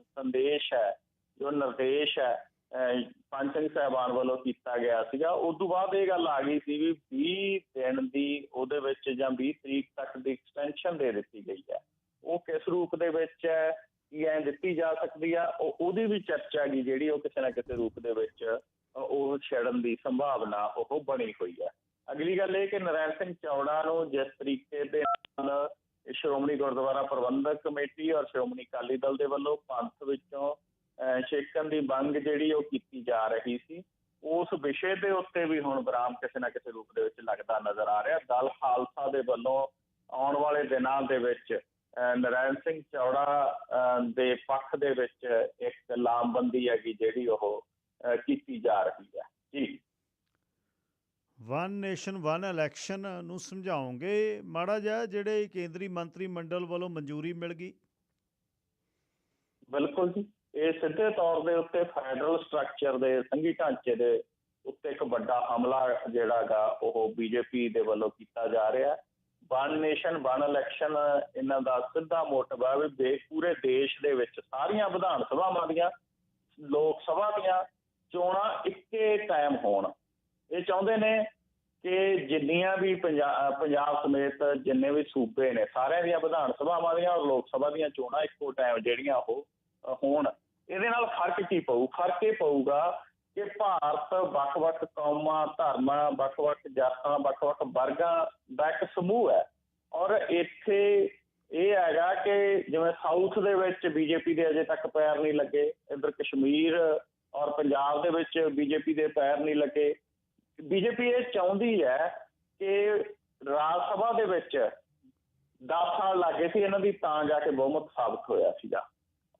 ਸੰਦੇਸ਼ ਹੈ ਜੋ ਨਿਰਦੇਸ਼ ਹੈ ਅਹ, ਪੰਜ ਸਿੰਘ ਸਾਹਿਬਾਨ ਵੱਲੋਂ ਕੀਤਾ ਗਿਆ ਸੀਗਾ ਉਸ ਤੋਂ ਬਾਅਦ ਇਹ ਗੱਲ ਆ ਗਈ ਸੀ ਵੀ 20 ਦਿਨ ਦੀ ਉਹਦੇ ਵਿੱਚ ਜਾਂ 20 ਤਰੀਕ ਤੱਕ ਦੀ ਐਕਸਟੈਂਸ਼ਨ ਦੇ ਦਿੱਤੀ ਗਈ ਹੈ। ਉਹ ਕਿਸ ਰੂਪ ਦੇ ਵਿੱਚ ਹੈ? ਕੀ ਦਿੱਤੀ ਜਾ ਸਕਦੀ ਆ ਉਹਦੀ ਵੀ ਚਰਚਾ ਗੀ ਜਿਹੜੀ ਉਹ ਕਿਸੇ ਨਾ ਕਿਸੇ ਰੂਪ ਦੇ ਵਿੱਚ ਉਹ ਛੇੜਨ ਦੀ ਸੰਭਾਵਨਾ ਉਹ ਬਣੀ ਹੋਈ ਹੈ ਅਗਲੀ ਗੱਲ ਇਹ ਕਿ ਨਰੈਣ ਸਿੰਘ ਚੌੜਾ ਨੂੰ ਜਿਸ ਤਰੀਕੇ ਦੇ ਨਾਲ ਸ਼੍ਰੋਮਣੀ ਗੁਰਦੁਆਰਾ ਪ੍ਰਬੰਧਕ ਕਮੇਟੀ ਔਰ ਸ਼੍ਰੋਮਣੀ ਅਕਾਲੀ ਦਲ ਦੇ ਵੱਲੋਂ ਪੰਥ ਵਿੱਚੋਂ ਅ, ਛੇਕਣ ਦੀ ਮੰਗ ਜਿਹੜੀ ਉਹ ਕੀਤੀ ਜਾ ਰਹੀ ਸੀ ਉਸ ਵਿਸ਼ੇ ਦੇ ਉੱਤੇ ਵੀ ਹੁਣ ਵਿਰਾਮ ਕਿਸੇ ਨਾ ਕਿਸੇ ਰੂਪ ਦੇ ਵਿੱਚ ਲੱਗਦਾ ਨਜ਼ਰ ਆ ਰਿਹਾ। ਦਲ ਖਾਲਸਾ ਦੇ ਵੱਲੋਂ ਆਉਣ ਵਾਲੇ ਦਿਨਾਂ ਦੇ ਵਿੱਚ ਨਰਾਇਣ ਸਿੰਘ ਚੌੜਾ ਦੇ ਪੱਖ ਦੇ ਵਿੱਚ ਇੱਕ ਲਾਮਬੰਦੀ ਹੈਗੀ ਜਿਹੜੀ ਉਹ ਕੀਤੀ ਜਾ ਰਹੀ ਹੈ। ਜੀ। ਵਨ ਨੇਸ਼ਨ ਵਨ ਇਲੈਕਸ਼ਨ ਨੂੰ ਸਮਝਾਓਗੇ। ਮਾੜਾ ਜਿਹਾ ਜਿਹੜੇ ਕੇਂਦਰੀ ਮੰਤਰੀ ਮੰਡਲ ਵੱਲੋਂ ਮਨਜ਼ੂਰੀ ਮਿਲ ਗਈ? ਬਿਲਕੁਲ ਜੀ। ਇਹ ਸਿੱਧੇ ਤੌਰ ਦੇ ਉੱਤੇ ਫੈਡਰਲ ਸਟਰਕਚਰ ਦੇ ਸੰਘੀ ਢਾਂਚੇ ਦੇ ਉੱਤੇ ਇੱਕ ਵੱਡਾ ਹਮਲਾ ਜਿਹੜਾਗਾ ਉਹ ਬੀਜੇਪੀ ਦੇ ਵੱਲੋਂ ਕੀਤਾ ਜਾ ਰਿਹਾ ਵਨ ਨੇਸ਼ਨ ਵਨ ਇਲੈਕਸ਼ਨ ਇਹਨਾਂ ਦਾ ਸਿੱਧਾ ਮੋਟਿਵ ਹੈ ਵੀ ਪੂਰੇ ਦੇਸ਼ ਦੇ ਵਿੱਚ ਸਾਰੀਆਂ ਵਿਧਾਨ ਸਭਾਵਾਂ ਦੀਆਂ, ਲੋਕ ਸਭਾ ਦੀਆਂ ਚੋਣਾਂ ਇੱਕੇ ਟਾਈਮ ਹੋਣ। ਇਹ ਚਾਹੁੰਦੇ ਨੇ ਕਿ ਜਿੰਨੀਆਂ ਵੀ ਪੰਜਾਬ ਸਮੇਤ ਜਿੰਨੇ ਵੀ ਸੂਬੇ ਨੇ, ਸਾਰਿਆਂ ਦੀਆਂ ਵਿਧਾਨ ਸਭਾਵਾਂ ਦੀਆਂ ਔਰ ਲੋਕ ਸਭਾ ਦੀਆਂ ਚੋਣਾਂ ਇੱਕੋ ਟਾਈਮ ਜਿਹੜੀਆਂ ਉਹ ਹੋਣ। ਇਹਦੇ ਨਾਲ ਫ਼ਰਕ ਕੀ ਪਊ? ਫ਼ਰਕ ਇਹ ਪਊਗਾ ਕਿ ਭਾਰਤ ਵੱਖ-ਵੱਖ ਕੌਮਾਂ, ਧਰਮਾਂ, ਵੱਖ-ਵੱਖ ਜਾਤਾਂ, ਵੱਖ-ਵੱਖ ਵਰਗਾਂ ਦਾ ਇੱਕ ਸਮੂਹ ਹੈ। ਔਰ ਇੱਥੇ ਇਹ ਹੈਗਾ ਕਿ ਜਿਵੇਂ ਸਾਊਥ ਦੇ ਵਿੱਚ ਬੀਜੇਪੀ ਦੇ ਅਜੇ ਤੱਕ ਪੈਰ ਨਹੀਂ ਲੱਗੇ, ਇੱਧਰ ਕਸ਼ਮੀਰ ਔਰ ਪੰਜਾਬ ਦੇ ਵਿੱਚ ਬੀਜੇਪੀ ਦੇ ਪੈਰ ਨਹੀਂ ਲੱਗੇ। ਬੀਜੇਪੀ ਇਹ ਚਾਹੁੰਦੀ ਹੈ ਕਿ ਰਾਜ ਸਭਾ ਦੇ ਵਿੱਚ 10 ਸਾਲ ਲੱਗੇ ਸੀ, ਇਹਨਾਂ ਦੀ ਤਾਂ ਜਾ ਕੇ ਬਹੁਮਤ ਸਾਬਤ ਹੋਇਆ ਸੀਗਾ।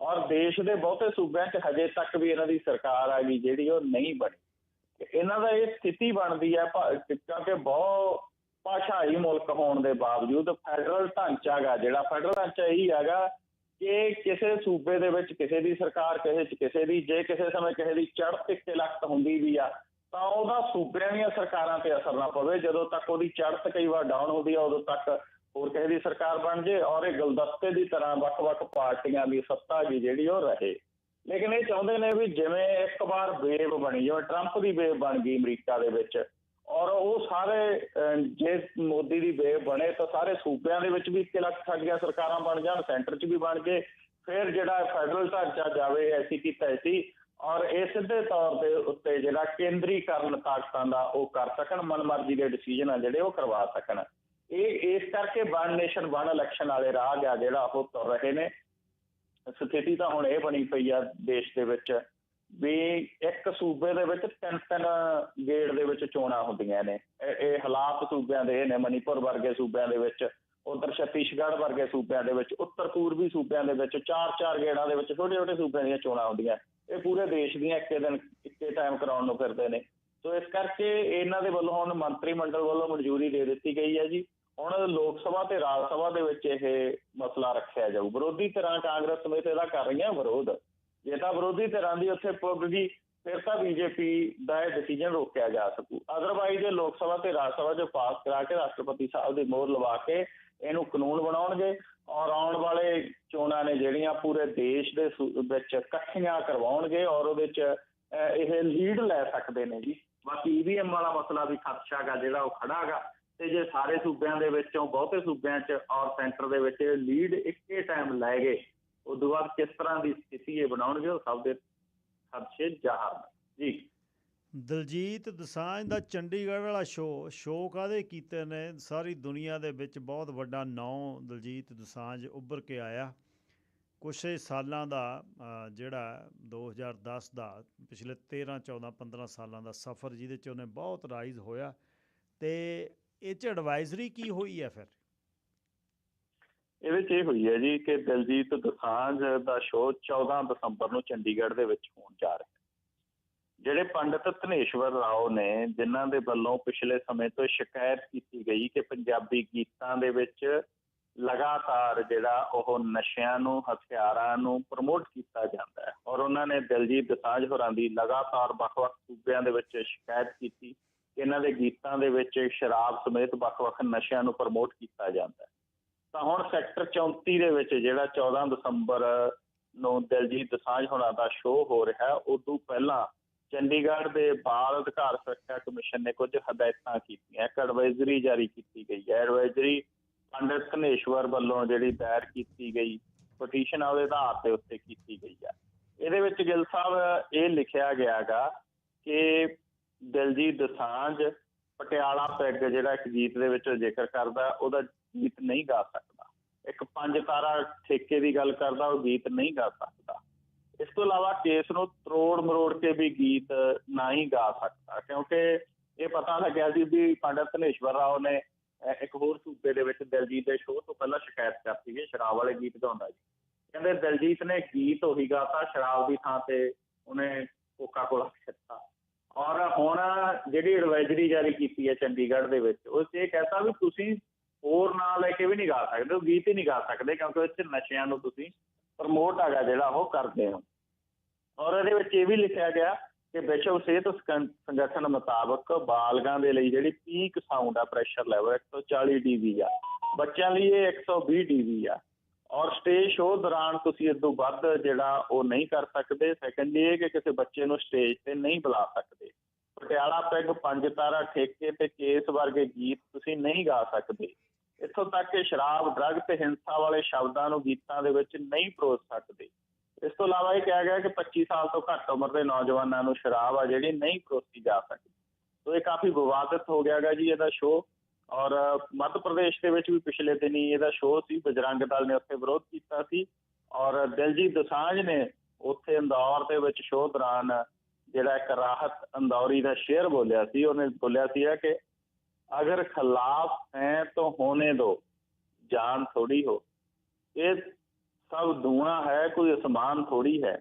ਔਰ ਦੇਸ਼ ਦੇ ਬਹੁਤੇ ਸੂਬਿਆਂ 'ਚ ਹਜੇ ਤੱਕ ਵੀ ਇਹਨਾਂ ਦੀ ਸਰਕਾਰ ਆ ਗਈ, ਜਿਹੜੀ ਉਹ ਨਹੀਂ ਬਣੀ। ਇਹਨਾਂ ਦਾ ਇਹ ਸਥਿਤੀ ਬਣਦੀ ਹੈ ਕਿਉਂਕਿ ਬਹੁਤ ਭਾਸ਼ਾਈ ਮੁਲਕ ਹੋਣ ਦੇ ਬਾਵਜੂਦ ਫੈਡਰਲ ਢਾਂਚਾ ਗਾ, ਜਿਹੜਾ ਫੈਡਰਲ ਢਾਂਚਾ ਇਹੀ ਹੈਗਾ ਕਿ ਕਿਸੇ ਸੂਬੇ ਦੇ ਵਿੱਚ ਕਿਸੇ ਦੀ ਸਰਕਾਰ, ਕਿਸੇ 'ਚ ਕਿਸੇ ਦੀ, ਜੇ ਕਿਸੇ ਸਮੇਂ ਕਿਸੇ ਦੀ ਚੜ੍ਹ ਤੇ ਲਖਤ ਹੁੰਦੀ ਵੀ ਆ, ਤਾਂ ਉਹਦਾ ਸੂਬਿਆਂ ਦੀਆਂ ਸਰਕਾਰਾਂ ਤੇ ਅਸਰ ਨਾ ਪਵੇ। ਜਦੋਂ ਤੱਕ ਉਹਦੀ ਚੜ੍ਹ ਕਈ ਵਾਰ ਡਾਊਨ ਹੁੰਦੀ ਆ, ਉਦੋਂ ਤੱਕ ਹੋਰ ਕਿਸੇ ਦੀ ਸਰਕਾਰ ਬਣ ਜੇ ਔਰ ਇਹ ਗੁਲਦਸਤੇ ਦੀ ਤਰ੍ਹਾਂ ਵੱਖ-ਵੱਖ ਪਾਰਟੀਆਂ ਦੀ ਸੱਤਾ ਜੀ ਜਿਹੜੀ ਉਹ ਰਹੇ। ਲੇਕਿਨ ਇਹ ਚਾਹੁੰਦੇ ਨੇ ਵੀ ਜਿਵੇਂ ਇੱਕ ਵਾਰ ਵੇਵ ਬਣੀ, ਜਿਵੇਂ ਟਰੰਪ ਦੀ ਵੇਵ ਬਣ ਗਈ ਅਮਰੀਕਾ ਦੇ ਵਿੱਚ, ਔਰ ਉਹ ਸਾਰੇ ਜੇ ਮੋਦੀ ਦੀ ਵੇਵ ਬਣੇ ਤਾਂ ਸਾਰੇ ਸੂਬਿਆਂ ਦੇ ਵਿੱਚ ਵੀ ਇੱਕ ਲੱਖ ਸਾਡੀਆਂ ਸਰਕਾਰਾਂ ਬਣ ਜਾਣ, ਸੈਂਟਰ 'ਚ ਵੀ ਬਣ ਜੇ, ਫਿਰ ਜਿਹੜਾ ਫੈਡਰਲ ਢਾਂਚਾ ਜਾਵੇ ਐਸੀ ਕੀਤਾ ਤੈਸੀ ਔਰ ਇਹ ਸਿੱਧੇ ਤੌਰ ਦੇ ਉੱਤੇ ਜਿਹੜਾ ਕੇਂਦਰੀਕਰਨ ਤਾਕਤਾਂ ਦਾ ਉਹ ਕਰ ਸਕਣ, ਮਨਮਰਜ਼ੀ ਦੇ ਡਿਸੀਜਨ ਆ ਜਿਹੜੇ ਉਹ ਕਰਵਾ ਸਕਣ। ਇਹ, ਇਸ ਕਰਕੇ ਵਨ ਨੇਸ਼ਨ ਵਨ ਇਲੈਕਸ਼ਨ ਵਾਲੇ ਰਾਹ ਆ ਜਿਹੜਾ ਉਹ ਤੁਰ ਰਹੇ ਨੇ। ਸਥਿਤੀ ਤਾਂ ਹੁਣ ਇਹ ਬਣੀ ਪਈ ਆ ਦੇਸ਼ ਦੇ ਵਿੱਚ ਵੀ ਇੱਕ ਸੂਬੇ ਦੇ ਵਿੱਚ ਤਿੰਨ ਤਿੰਨ ਗੇੜ ਦੇ ਵਿੱਚ ਚੋਣਾਂ ਹੁੰਦੀਆਂ ਨੇ। ਇਹ ਹਾਲਾਤ ਸੂਬਿਆਂ ਦੇ ਨੇ, ਮਨੀਪੁਰ ਵਰਗੇ ਸੂਬਿਆਂ ਦੇ ਵਿੱਚ, ਉਧਰ ਛੱਤੀਸਗੜ੍ਹ ਵਰਗੇ ਸੂਬਿਆਂ ਦੇ ਵਿੱਚ, ਉੱਤਰ ਪੂਰਬੀ ਸੂਬਿਆਂ ਦੇ ਵਿੱਚ, ਚਾਰ ਚਾਰ ਗੇੜਾਂ ਦੇ ਵਿੱਚ ਛੋਟੇ ਛੋਟੇ ਸੂਬਿਆਂ ਦੀਆਂ ਚੋਣਾਂ ਹੁੰਦੀਆਂ। ਇਹ ਪੂਰੇ ਦੇਸ਼ ਦੀਆਂ ਇੱਕੇ ਦਿਨ, ਇੱਕੇ ਟਾਈਮ ਕਰਾਉਣ ਨੂੰ ਫਿਰਦੇ ਨੇ। ਸੋ ਇਸ ਕਰਕੇ ਇਹਨਾਂ ਦੇ ਵੱਲੋਂ ਹੁਣ ਮੰਤਰੀ ਮੰਡਲ ਵੱਲੋਂ ਮਨਜ਼ੂਰੀ ਦੇ ਦਿੱਤੀ ਗਈ ਹੈ ਜੀ। ਹੁਣ ਲੋਕ ਸਭਾ ਤੇ ਰਾਜ ਸਭਾ ਦੇ ਵਿੱਚ ਇਹ ਮਸਲਾ ਰੱਖਿਆ ਜਾਊ। ਵਿਰੋਧੀ ਧਿਰਾਂ ਕਾਂਗਰਸ ਸਮੇਤ ਇਹਦਾ ਕਰ ਰਹੀਆਂ ਵਿਰੋਧ। ਜੇ ਤਾਂ ਵਿਰੋਧੀ ਧਿਰਾਂ ਦੀ ਉੱਥੇ ਪੁੱਗ ਗਈ ਫਿਰ ਤਾਂ ਬੀਜੇਪੀ ਦਾ ਇਹ ਡਿਸੀਜਨ ਰੋਕਿਆ ਜਾ ਸਕੂ। ਅਦਰਵਾਈਜ਼ ਇਹ ਲੋਕ ਸਭਾ ਤੇ ਰਾਜ ਸਭਾ 'ਚ ਪਾਸ ਕਰਾ ਕੇ ਰਾਸ਼ਟਰਪਤੀ ਸਾਹਿਬ ਦੀ ਮੋਹਰ ਲਵਾ ਕੇ ਇਹਨੂੰ ਕਾਨੂੰਨ ਬਣਾਉਣਗੇ ਔਰ ਆਉਣ ਵਾਲੇ ਚੋਣਾਂ ਨੇ ਜਿਹੜੀਆਂ ਪੂਰੇ ਦੇਸ਼ ਦੇ ਵਿੱਚ ਇਕੱਠੀਆਂ ਕਰਵਾਉਣਗੇ ਔਰ ਉਹਦੇ ਵਿੱਚ ਇਹ ਲੀਡ ਲੈ ਸਕਦੇ ਨੇ ਜੀ। ਬਾਕੀ ਈਵੀਐਮ ਵਾਲਾ ਮਸਲਾ ਵੀ ਖਦਸ਼ਾ ਗਾ ਜਿਹੜਾ ਉਹ ਖੜਾ ਗਾ ਤੇ ਜੇ ਸਾਰੇ ਸੂਬਿਆਂ ਦੇ ਵਿੱਚੋਂ ਬਹੁਤੇ ਸੂਬਿਆਂ 'ਚ ਔਰ ਸੈਂਟਰ ਦੇ ਵਿੱਚ ਲੀਡ ਇੱਕੇ ਟਾਈਮ ਲੈ ਗਏ ਉਦੋਂ ਬਾਅਦ ਕਿਸ ਤਰ੍ਹਾਂ ਦੀ ਸਥਿਤੀ ਇਹ ਬਣਾਉਣਗੇ ਉਹ ਸਭ ਦੇ ਖਦਸ਼ੇ ਜ਼ਾਹਰ ਨੇ। ਜੀ। ਦਲਜੀਤ ਦਸਾਂਝ ਦਾ ਚੰਡੀਗੜ੍ਹ ਵਾਲਾ ਸ਼ੋਅ ਸ਼ੋਅ ਕਾਦੇ ਕੀਤੇ ਨੇ? ਸਾਰੀ ਦੁਨੀਆ ਦੇ ਵਿੱਚ ਬਹੁਤ ਵੱਡਾ ਨਾਂ ਦਲਜੀਤ ਦਸਾਂਝ ਉੱਭਰ ਕੇ ਆਇਆ। ਕੁਛ ਸਾਲਾਂ ਦਾ ਅ, ਜਿਹੜਾ 2010 ਦਾ ਪਿਛਲੇ 13 14 15 ਸਾਲਾਂ ਦਾ ਸਫ਼ਰ ਜਿਹਦੇ ਚ ਉਹਨੇ ਬਹੁਤ ਰਾਈਜ਼ ਹੋਇਆ। ਤੇ ਇਹ ਚ ਐਡਵਾਈਜ਼ਰੀ ਕੀ ਹੋਈ ਹੈ ਫਿਰ? ਇਹਦੇ 'ਚ ਇਹ ਹੋਈ ਹੈ ਜੀ ਕਿ ਦਿਲਜੀਤ ਦੋਸਾਂਝ ਦਾ ਸ਼ੋਅ 14 ਦਸੰਬਰ ਨੂੰ ਚੰਡੀਗੜ੍ਹ ਦੇ ਵਿੱਚ ਹੋਣ ਜਾ ਰਿਹਾ ਹੈ। ਜਿਹੜੇ ਪੰਡਿਤ ਧਨੇਸ਼ਵਰ ਰਾਓ ਨੇ, ਜਿਨ੍ਹਾਂ ਦੇ ਵੱਲੋਂ ਪਿਛਲੇ ਸਮੇਂ ਤੋਂ ਸ਼ਿਕਾਇਤ ਕੀਤੀ ਗਈ ਕਿ ਪੰਜਾਬੀ ਗੀਤਾਂ ਦੇ ਵਿੱਚ ਲਗਾਤਾਰ ਜਿਹੜਾ ਉਹ ਨਸ਼ਿਆਂ ਨੂੰ, ਹਥਿਆਰਾਂ ਨੂੰ ਪ੍ਰਮੋਟ ਕੀਤਾ ਜਾਂਦਾ ਹੈ। ਔਰ ਉਹਨਾਂ ਨੇ ਦਿਲਜੀਤ ਦਸਾਂਝ ਹੋਰਾਂ ਦੀ ਲਗਾਤਾਰ ਵੱਖ-ਵੱਖ ਸੂਬਿਆਂ ਦੇ ਵਿੱਚ ਸ਼ਿਕਾਇਤ ਕੀਤੀ ਇਹਨਾਂ ਦੇ ਗੀਤਾਂ ਦੇ ਵਿੱਚ ਸ਼ਰਾਬ ਸਮੇਤ ਵੱਖ-ਵੱਖ ਨਸ਼ਿਆਂ ਨੂੰ ਪ੍ਰਮੋਟ ਕੀਤਾ ਜਾਂਦਾ ਹੈ। ਤਾਂ ਹੁਣ ਸੈਕਟਰ 34 ਦੇ ਵਿੱਚ ਜਿਹੜਾ 14 ਦਸੰਬਰ ਨੂੰ ਦਿਲਜੀਤ ਦਸਾਂਝ ਹੋਣਾ ਦਾ ਸ਼ੋਅ ਹੋ ਰਿਹਾ, ਉਦੋਂ ਪਹਿਲਾਂ ਚੰਡੀਗੜ੍ਹ ਦੇ ਬਾਲ ਅਧਿਕਾਰ ਸੁਰੱਖਿਆ ਕਮਿਸ਼ਨ ਨੇ ਕੁਝ ਹਦਾਇਤਾਂ ਕੀਤੀਆਂ। ਇੱਕ ਐਡਵਾਈਜ਼ਰੀ ਜਾਰੀ ਕੀਤੀ ਗਈ ਹੈ। ਐਡਵਾਈਜ਼ਰੀ ਪੰਡਿਤ ਧਨੇਸ਼ਵਰ ਵੱਲੋਂ ਜਿਹੜੀ ਦਾਇਰ ਕੀਤੀ ਗਈ ਪਟੀਸ਼ਨ ਆ, ਉਹਦੇ ਆਧਾਰ ਦੇ ਉੱਤੇ ਕੀਤੀ ਗਈ ਹੈ। ਇਹਦੇ ਵਿੱਚ ਗਿੱਲ ਸਾਹਿਬ, ਇਹ ਲਿਖਿਆ ਗਿਆਗਾ ਕਿ ਦਿਲਜੀਤ ਦਸਾਂਝ, ਪਟਿਆਲਾ ਪੈਗ ਜਿਹੜਾ ਇੱਕ ਗੀਤ ਦੇ ਵਿੱਚ ਜ਼ਿਕਰ ਕਰਦਾ, ਉਹਦਾ ਗੀਤ ਨਹੀਂ ਗਾ ਸਕਦਾ। ਇੱਕ ਪੰਜ ਤਾਰਾ ਠੇਕੇ ਦੀ ਗੱਲ ਕਰਦਾ, ਉਹ ਗੀਤ ਨਹੀਂ ਗਾ ਸਕਦਾ। ਇਸ ਤੋਂ ਇਲਾਵਾ ਕੇਸ ਨੂੰ ਤਰੋੜ ਮਰੋੜ ਕੇ ਵੀ ਗੀਤ ਨਾ ਹੀ ਗਾ ਸਕਦਾ, ਕਿਉਂਕਿ ਇਹ ਪਤਾ ਲੱਗਿਆ ਸੀ ਵੀ ਪੰਡਿਤ ਧਨੇਸ਼ਵਰ ਰਾਓ ਨੇ ਇੱਕ ਹੋਰ ਸੂਬੇ ਦੇ ਵਿੱਚ ਦਿਲਜੀਤ ਦੇ ਸ਼ੋਅ ਤੋਂ ਪਹਿਲਾਂ ਸ਼ਿਕਾਇਤ ਕਰਤੀ ਸੀ, ਸ਼ਰਾਬ ਵਾਲੇ ਗੀਤ ਗਾਉਂਦਾ ਜੀ ਕਹਿੰਦੇ ਦਿਲਜੀਤ ਨੇ ਗੀਤ ਉਹੀ ਗਾਤਾ, ਸ਼ਰਾਬ ਦੀ ਥਾਂ ਤੇ ਉਹਨੇ ਕੋਕਾ ਕੋਲਾ ਛੱਤਾ ਔਰ ਹੁਣ ਜਿਹੜੀ ਐਡਵਾਈਜ਼ਰੀ ਜਾਰੀ ਕੀਤੀ ਹੈ ਚੰਡੀਗੜ੍ਹ ਦੇ ਵਿੱਚ, ਉਹ ਇਹ ਕਹਤਾ ਵੀ ਤੁਸੀਂ ਹੋਰ ਨਾਂ ਲੈ ਕੇ ਵੀ ਨਹੀਂ ਗਾ ਸਕਦੇ, ਉਹ ਗੀਤ ਹੀ ਨਹੀਂ ਗਾ ਸਕਦੇ, ਕਿਉਂਕਿ ਉਸ 'ਚ ਨਸ਼ਿਆਂ ਨੂੰ ਤੁਸੀਂ ਪ੍ਰਮੋਟ ਹੈਗਾ ਜਿਹੜਾ ਉਹ ਕਰਦੇ ਹੋ। ਔਰ ਇਹਦੇ ਵਿੱਚ ਇਹ ਵੀ ਲਿਖਿਆ ਗਿਆ ਕਿ ਵਿਸ਼ਵ ਸਿਹਤ ਸੰਗਠਨ ਮੁਤਾਬਕ ਬਾਲਗਾਂ ਦੇ ਲਈ ਜਿਹੜੀ ਪੀਕ ਸਾਊਂਡ ਆ ਪ੍ਰੈਸ਼ਰ ਲੈਵਲ 140 ਡੀਬੀ ਆ। ਬੱਚਿਆਂ ਲਈ ਇਹ 120 ਡੀਬੀ ਆ। ਔਰ ਸਟੇਜ ਸ਼ੋਅ ਦੌਰਾਨ ਤੁਸੀਂ ਇਸ ਤੋਂ ਵੱਧ ਜਿਹੜਾ ਉਹ ਨਹੀਂ ਕਰ ਸਕਦੇ। ਸੈਕੰਡਲੀ ਇਹ ਕਿ ਕਿਸੇ ਬੱਚੇ ਨੂੰ ਸਟੇਜ ਤੇ ਨਹੀਂ ਬੁਲਾ ਸਕਦੇ। ਪਟਿਆਲਾ ਪੈਗ ਪੰਜ ਤਾਰਾ ਠੇਕੇ ਤੇ ਕੇਸ ਵਰਗੇ ਗੀਤ ਤੁਸੀਂ ਨਹੀਂ ਗਾ ਸਕਦੇ। ਇੱਥੋਂ ਤੱਕ ਕਿ ਸ਼ਰਾਬ ਡਰੱਗ ਤੇ ਹਿੰਸਾ ਵਾਲੇ ਸ਼ਬਦਾਂ ਨੂੰ ਗੀਤਾਂ ਦੇ ਵਿੱਚ ਨਹੀਂ ਪਰੋਸ ਸਕਦੇ। ਇਸ ਤੋਂ ਇਲਾਵਾ ਇਹ ਕਿਹਾ ਗਿਆ ਕਿ 25 ਸਾਲ ਤੋਂ ਘੱਟ ਉਮਰ ਦੇ ਨੌਜਵਾਨਾਂ ਨੂੰ ਸ਼ਰਾਬ ਆ ਜਿਹੜੀ ਨਹੀਂ ਪਰੋਸੀ ਜਾ ਸਕਦੀ। ਸੋ ਇਹ ਕਾਫੀ ਵਿਵਾਦਿਤ ਹੋ ਗਿਆਗਾ ਜੀ ਇਹਦਾ ਸ਼ੋਅ ਔਰ ਮੱਧ ਪ੍ਰਦੇਸ਼ ਦੇ ਵਿੱਚ ਵੀ ਪਿਛਲੇ ਦਿਨੀ ਇਹਦਾ ਸ਼ੋਅ ਸੀ ਬਜਰੰਗ ਦਲ ਨੇ ਉੱਥੇ ਵਿਰੋਧ ਕੀਤਾ ਸੀ ਔਰ ਦਿਲਜੀਤ ਦੋਸਾਂਝ ਨੇ ਉੱਥੇ ਇੰਦੌਰ ਦੇ ਵਿੱਚ ਸ਼ੋਅ ਦੌਰਾਨ ਜਿਹੜਾ ਇੱਕ ਰਾਹਤ ਅੰਦੌਰੀ ਦਾ ਸ਼ੇਰ ਬੋਲਿਆ ਸੀ ਉਹਨੇ ਬੋਲਿਆ ਸੀ ਕਿ ਅਗਰ ਖਿਲਾਫ ਹੈ ਤਾਂ ਹੋਣੇ ਦੋ ਜਾਨ ਥੋੜੀ ਹੋ ਇਹ सब धुआं है कोई आसमान थोड़ी है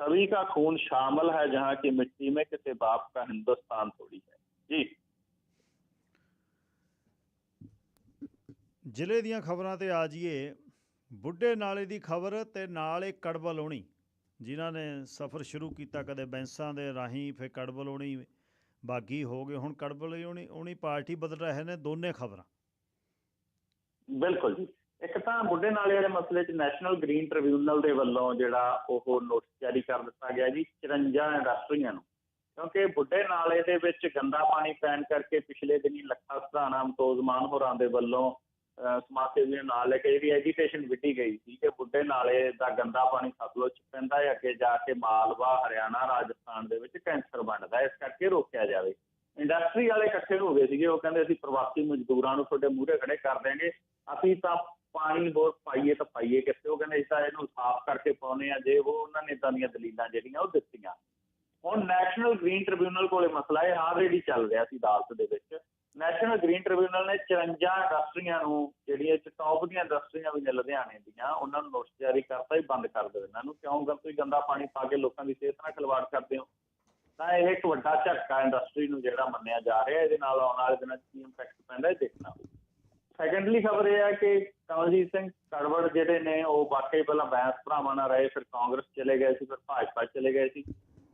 सभी का खून शामिल है जहाँ की मिट्टी में किसी बाप का हिंदुस्तान थोड़ी है जी ਜ਼ਿਲ੍ਹੇ ਦੀਆਂ ਖਬਰਾਂ ਤੇ ਆ ਜਾਈਏ। ਬੁੱਢੇ ਨਾਲੇ ਦੀ ਖਬਰ ਤੇ ਨਾਲ ਇਹ ਕੜਬਲੋਣੀ ਜਿਨ੍ਹਾਂ ਨੇ ਸਫ਼ਰ ਸ਼ੁਰੂ ਕੀਤਾ ਕਦੇ ਬੈਂਸਾਂ ਦੇ ਰਾਹੀਂ, ਫਿਰ ਕੜਬਲੋਣੀ ਬਾਗੀ ਹੋ ਗਏ, ਹੁਣ ਕੜਬਲੋਣੀ ਉਹਨੀ ਪਾਰਟੀ ਬਦਲ ਰਹੇ ਨੇ ਦੋਨੇ ਖਬਰਾਂ। ਬਿਲਕੁਲ ਜੀ। ਇੱਕ ਤਾਂ ਬੁੱਢੇ ਨਾਲੇ ਵਾਲੇ ਮਸਲੇ 'ਚ ਨੈਸ਼ਨਲ ਗ੍ਰੀਨ ਟ੍ਰਿਬਿਊਨਲ ਦੇ ਵੱਲੋਂ ਜਿਹੜਾ ਉਹ ਨੋਟਿਸ ਜਾਰੀ ਕਰ ਦਿੱਤਾ ਗਿਆ ਜੀ 54 ਇੰਡਸਟਰੀਆਂ ਨੂੰ। ਕਿਉਂਕਿ ਬੁੱਢੇ ਨਾਲੇ ਦੇ ਵਿੱਚ ਗੰਦਾ ਪਾਣੀ ਪੈਣ ਕਰਕੇ ਪਿਛਲੇ ਦਿਨੀ ਲੱਖਾ ਸਧਾਣਾ ਮਤੋਜ਼ਮਾਨ ਹੋਰਾਂ ਦੇ ਵੱਲੋਂ ਅਹ ਸਮਾਜ ਸੇਵੀਆਂ ਨਾਲ ਲੈ ਕੇ ਜਿਹੜੀ ਐਜੀਟੇਸ਼ਨ ਵਿੱਢੀ ਗਈ ਸੀ ਕਿ ਬੁੱਢੇ ਨਾਲੇ ਦਾ ਗੰਦਾ ਪਾਣੀ ਸਤਲੁਜ 'ਚ ਪੈਂਦਾ ਹੈ, ਅੱਗੇ ਜਾ ਕੇ ਮਾਲਵਾ, ਹਰਿਆਣਾ, ਰਾਜਸਥਾਨ ਦੇ ਵਿੱਚ ਕੈਂਸਰ ਬਣਦਾ ਇਸ ਕਰਕੇ ਰੋਕਿਆ ਜਾਵੇ। ਇੰਡਸਟਰੀ ਵਾਲੇ ਇਕੱਠੇ ਹੋ ਗਏ ਸੀਗੇ, ਉਹ ਕਹਿੰਦੇ ਅਸੀਂ ਪ੍ਰਵਾਸੀ ਮਜ਼ਦੂਰਾਂ ਨੂੰ ਤੁਹਾਡੇ ਮੂਹਰੇ ਖੜੇ ਕਰ ਦੇਂਗੇ ਅਸੀਂ ਤਾਂ ਪਾਣੀ ਹੋਰ ਪਾਈਏ ਤਾਂ ਪਾਈਏ ਕਿੱਥੇ? ਉਹ ਕਹਿੰਦੇ ਅਸੀਂ ਤਾਂ ਇਹਨੂੰ ਸਾਫ਼ ਕਰਕੇ ਪਾਉਨੇ ਆ ਜੇ ਉਹ ਉਹਨਾਂ ਨੇ ਇਦਾਂ ਦੀਆਂ ਦਲੀਲਾਂ ਜਿਹੜੀਆਂ ਉਹ ਦਿੱਤੀਆਂ। ਹੁਣ ਨੈਸ਼ਨਲ ਗ੍ਰੀਨ ਟ੍ਰਿਬਿਊਨਲ ਕੋਲੇ ਮਸਲਾ ਇਹ ਆਲਰੇਡੀ ਚੱਲ ਰਿਹਾ ਸੀ ਅਦਾਲਤ ਦੇ ਵਿੱਚ। ਨੈਸ਼ਨਲ ਗ੍ਰੀਨ ਟ੍ਰਿਬਿਊਨਲ ਨੇ 54 ਇੰਡਸਟਰੀਆਂ ਨੂੰ, ਜਿਹੜੀਆਂ ਚ ਟੌਪ ਦੀਆਂ ਇੰਡਸਟਰੀਆਂ ਵੀ ਨੇ ਲੁਧਿਆਣੇ ਦੀਆਂ, ਉਹਨਾਂ ਨੂੰ ਨੋਟਿਸ ਜਾਰੀ ਕਰਤਾ ਹੀ ਬੰਦ ਕਰ ਦਿਓ ਇਹਨਾਂ ਨੂੰ ਕਿਉਂ ਗਾ ਤੁਸੀਂ ਗੰਦਾ ਪਾਣੀ ਪਾ ਕੇ ਲੋਕਾਂ ਦੀ ਸਿਹਤ ਨਾਲ ਖਿਲਵਾੜ ਕਰਦੇ ਹੋ? ਤਾਂ ਇਹ ਇੱਕ ਵੱਡਾ ਝਟਕਾ ਇੰਡਸਟਰੀ ਨੂੰ ਜਿਹੜਾ ਮੰਨਿਆ ਜਾ ਰਿਹਾ, ਇਹਦੇ ਨਾਲ ਆਉਣ ਵਾਲੇ ਦਿਨਾਂ 'ਚ ਕੀ ਇੰਪੈਕਟ ਪੈਂਦਾ ਇਹ ਦੇਖਣਾ ਸੈਕੰਡਲੀ ਖਬਰ ਇਹ ਹੈ ਕਿ ਕਮਲਜੀਤ ਸਿੰਘ ਕੜਵੜ ਜਿਹੜੇ ਨੇ, ਉਹ ਵਾਕਈ ਪਹਿਲਾਂ ਬੈਂਸ ਭਰਾਵਾਂ ਨਾਲ ਰਹੇ, ਫਿਰ ਕਾਂਗਰਸ ਚਲੇ ਗਏ ਸੀ, ਫਿਰ ਭਾਜਪਾ ਚਲੇ ਗਏ ਸੀ।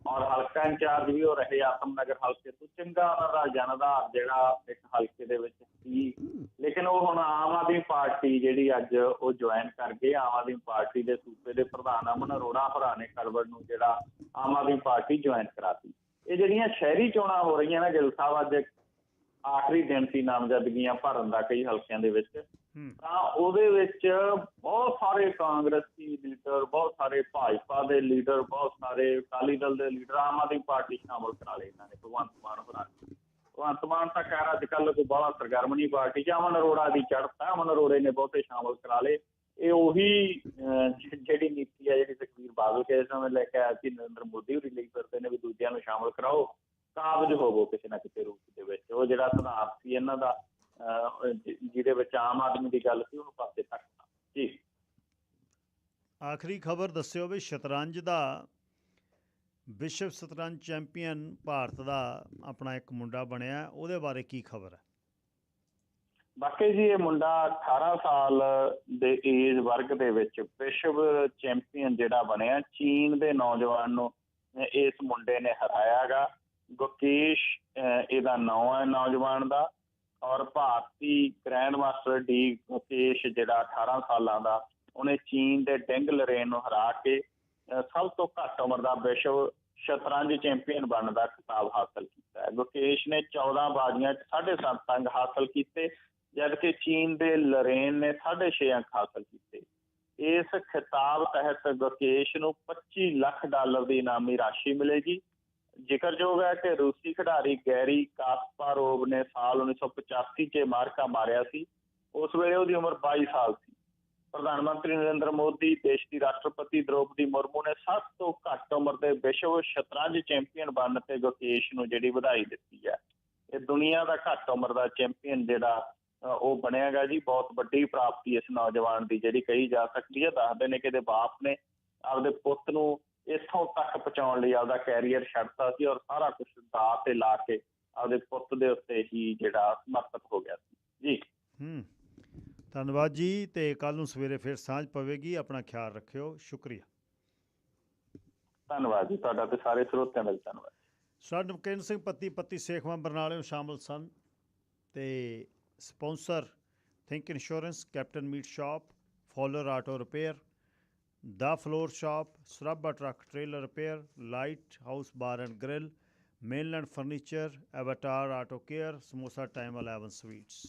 ਔਰ ਹਲਕਾ ਇੰਚਾਰਜ ਵੀ ਉਹ ਰਹੇ ਆਤਮਨਗਰ ਹਲਕੇ ਤੋਂ। ਚੰਗਾ ਉਹਨਾਂ ਦਾ ਜਨਆਧਾਰ ਜਿਹੜਾ ਇੱਕ ਹਲਕੇ ਦੇ ਵਿੱਚ ਸੀ। ਲੇਕਿਨ ਉਹ ਹੁਣ ਆਮ ਆਦਮੀ ਪਾਰਟੀ ਜਿਹੜੀ ਅੱਜ ਉਹ ਜੁਆਇਨ ਕਰ ਗਏ ਆਮ ਆਦਮੀ ਪਾਰਟੀ ਦੇ ਸੂਬੇ ਦੇ ਪ੍ਰਧਾਨ ਅਮਨ ਅਰੋੜਾ ਹੋਰਾਂ ਨੇ ਖਰਵੜ ਨੂੰ ਜਿਹੜਾ ਆਮ ਆਦਮੀ ਪਾਰਟੀ ਜੁਆਇਨ ਕਰਾਤੀ। ਇਹ ਜਿਹੜੀਆਂ ਸ਼ਹਿਰੀ ਚੋਣਾਂ ਹੋ ਰਹੀਆਂ ਨੇ, ਗਿੱਲ ਸਾਹਿਬ ਅੱਜ ਆਖਰੀ ਦਿਨ ਸੀ ਨਾਮਜ਼ਦਗੀਆਂ ਭਰਨ ਦਾ ਕਈ ਹਲਕਿਆਂ ਦੇ ਵਿੱਚ। ਤਾਂ ਉਹਦੇ ਵਿੱਚ ਬਹੁਤ ਸਾਰੇ ਕਾਂਗਰਸੀ ਲੀਡਰ, ਬਹੁਤ ਸਾਰੇ ਭਾਜਪਾ ਦੇ ਲੀਡਰ, ਬਹੁਤ ਸਾਰੇ ਅਕਾਲੀ ਦਲ ਦੇ ਲੀਡਰ, ਆਮ ਆਦਮੀ ਪਾਰਟੀ ਸ਼ਾਮਲ ਕਰਾ ਲਏ ਇਹਨਾਂ ਨੇ, ਭਗਵੰਤ ਮਾਨ ਹੋਰਾਂ ਭਗਵੰਤ ਮਾਨ ਤਾਂ ਕਹਿ ਅੱਜ ਕੱਲ੍ਹ ਕੋਈ ਬੜਾ ਸਰਗਰਮ ਨਹੀਂ ਪਾਰਟੀ ਚ ਅਮਨ ਅਰੋੜਾ ਦੀ ਚੜ੍ਹਤਾ ਅਮਨ ਅਰੋੜੇ ਨੇ ਬਹੁਤੇ ਸ਼ਾਮਲ ਕਰਾ ਲਏ। ਇਹ ਉਹੀ ਜਿਹੜੀ ਨੀਤੀ ਹੈ ਜਿਹੜੀ ਤਕਵੀਰ ਬਾਦਲ ਕੇ ਸਮੇਂ ਲੈ ਕੇ ਆਇਆ ਸੀ, ਨਰਿੰਦਰ ਮੋਦੀ ਹੋਰੀ ਲਈ ਫਿਰਦੇ ਨੇ ਵੀ ਦੂਜਿਆਂ ਨੂੰ ਸ਼ਾਮਲ ਕਰਾਓ, ਕਾਬਜ ਹੋਵੋ ਕਿਸੇ ਨਾ ਕਿਸੇ ਰੂਪ ਦੇ ਵਿੱਚ। ਉਹ ਜਿਹੜਾ ਸਿਧਾਂਤ ਸੀ ਇਹਨਾਂ ਦਾ ਜਿਹਦੇ ਵਿੱਚ ਆਮ ਆਦਮੀ ਦੀ ਗੱਲ ਸੀ ਉਹਨੂੰ ਪਾਸੇ ਤੱਕਣਾ ਜੀ। ਆਖਰੀ ਖਬਰ ਦੱਸਿਓ ਵੀ ਸ਼ਤਰੰਜ ਦਾ ਵਿਸ਼ਵ ਸ਼ਤਰੰਜ ਚੈਂਪੀਅਨ ਭਾਰਤ ਦਾ ਆਪਣਾ ਇੱਕ ਮੁੰਡਾ ਬਣਿਆ। ਉਹਦੇ ਬਾਰੇ ਕੀ ਖਬਰ ਹੈ? ਬਾਕੀ ਜੀ ਇਹ ਮੁੰਡਾ 18 ਸਾਲ ਦੇ ਏਜ ਵਰਗ ਦੇ ਵਿੱਚ ਵਿਸ਼ਵ ਚੈਂਪੀਅਨ ਜਿਹੜਾ ਬਣਿਆ ਚੀਨ ਦੇ ਨੌਜਵਾਨ ਨੂੰ ਇਸ ਮੁੰਡੇ ਨੇ ਹਰਾਇਆਗਾ ਗੁਕੇਸ਼ ਇਹਦਾ ਨਾਮ ਹੈ ਨੌਜਵਾਨ ਦਾ। ਔਰ ਭਾਰਤੀ ਗ੍ਰੈਂਡ ਮਾਸਟਰ ਡੀ ਗੁਕੇਸ਼ ਜਿਹੜਾ 18 ਸਾਲਾਂ ਦਾ, ਉਹਨੇ ਚੀਨ ਦੇ ਡੈਂਗ ਲਰੇਨ ਨੂੰ ਹਰਾ ਕੇ ਸਭ ਤੋਂ ਘੱਟ ਉਮਰ ਦਾ ਵਿਸ਼ਵ ਸ਼ਤਰੰਜ ਚੈਂਪੀਅਨ ਬਣਨ ਦਾ ਖਿਤਾਬ ਹਾਸਲ ਕੀਤਾ ਹੈ। ਗੁਕੇਸ਼ ਨੇ 14 ਬਾਜ਼ੀਆਂ 'ਚ 7.5 ਅੰਕ ਹਾਸਲ ਕੀਤੇ, ਜਦਕਿ ਚੀਨ ਦੇ ਲਰੇਨ ਨੇ 6.5 ਅੰਕ ਹਾਸਲ ਕੀਤੇ। ਇਸ ਖਿਤਾਬ ਤਹਿਤ ਗੁਕੇਸ਼ ਨੂੰ 25 ਲੱਖ ਡਾਲਰ ਦੀ ਇਨਾਮੀ ਰਾਸ਼ੀ ਮਿਲੇਗੀ। ਜ਼ਿਕਰਯੋਗ ਹੈ ਕਿ ਰੂਸੀ ਖਿਡਾਰੀ ਗੈਰੀ ਕਾਸਪਾਰੋਵ ਨੇ ਸਾਲ 1985 'ਚ ਮਾਰਕਾ ਮਾਰਿਆ ਸੀ। ਉਸ ਵੇਲੇ ਉਹਦੀ ਉਮਰ 22 ਸਾਲ ਸੀ। ਪ੍ਰਧਾਨ ਮੰਤਰੀ ਨਰਿੰਦਰ ਮੋਦੀ ਦੇਸ਼ ਦੀ ਰਾਸ਼ਟਰਪਤੀ ਦ੍ਰੋਪਦੀ ਮੁਰਮੂ ਨੇ ਸਭ ਤੋਂ ਘੱਟ ਉਮਰ ਦੇ ਵਿਸ਼ਵ ਸ਼ਤਰੰਜ ਚੈਂਪੀਅਨ ਬਣਨ ਤੇ ਗੁਕੇਸ਼ ਨੂੰ ਜਿਹੜੀ ਵਧਾਈ ਦਿੱਤੀ ਹੈ। ਇਹ ਦੁਨੀਆ ਦਾ ਘੱਟ ਉਮਰ ਦਾ ਚੈਂਪੀਅਨ ਜਿਹੜਾ ਅ, ਉਹ ਬਣਿਆਗਾ ਜੀ। ਬਹੁਤ ਵੱਡੀ ਪ੍ਰਾਪਤੀ ਇਸ ਨੌਜਵਾਨ ਦੀ ਜਿਹੜੀ ਕਹੀ ਜਾ ਸਕਦੀ ਹੈ। ਦੱਸਦੇ ਨੇ ਕਿ ਇਹਦੇ ਬਾਪ ਨੇ ਆਪਦੇ ਪੁੱਤ ਨੂੰ ਇੱਥੋਂ ਤੱਕ ਪਹੁੰਚਾਉਣ ਲਈ ਆਪਦਾ ਕੈਰੀਅਰ ਛੱਡਤਾ ਸੀ ਔਰ ਸਾਰਾ ਕੁਝ ਦਾਅ ਤੇ ਲਾ ਕੇ ਆਪਦੇ ਪੁੱਤ ਦੇ ਉੱਤੇ ਹੀ ਜਿਹੜਾ ਸਮਰਪਿਤ ਹੋ ਗਿਆ ਸੀ। ਜੀ। ਹੂੰ। ਧੰਨਵਾਦ ਜੀ ਤੇ ਕੱਲ ਨੂੰ ਸਵੇਰੇ ਫਿਰ ਸਾਂਝ ਪਵੇਗੀ ਆਪਣਾ ਖਿਆਲ ਰੱਖਿਓ। ਸ਼ੁਕਰੀਆ। ਧੰਨਵਾਦ ਜੀ ਤੁਹਾਡਾ ਤੇ ਸਾਰੇ ਸਰੋਤਿਆਂ ਦਾ ਧੰਨਵਾਦ। ਸਾਡੇ ਮਕੇਨ ਸਿੰਘ ਪੱਤੀ ਪੱਤੀ ਸੇਖਵਾਂ ਬਰਨਾਲੇ ਨੂੰ ਸ਼ਾਮਲ ਸਨ ਤੇ sponsor think insurance captain meat shop Fowler auto repair The Floor Shop, Shrub Truck Trailer Repair, Light House Bar and Grill, Mainland Furniture, Avatar Auto Care, Samosa Time 11 suites.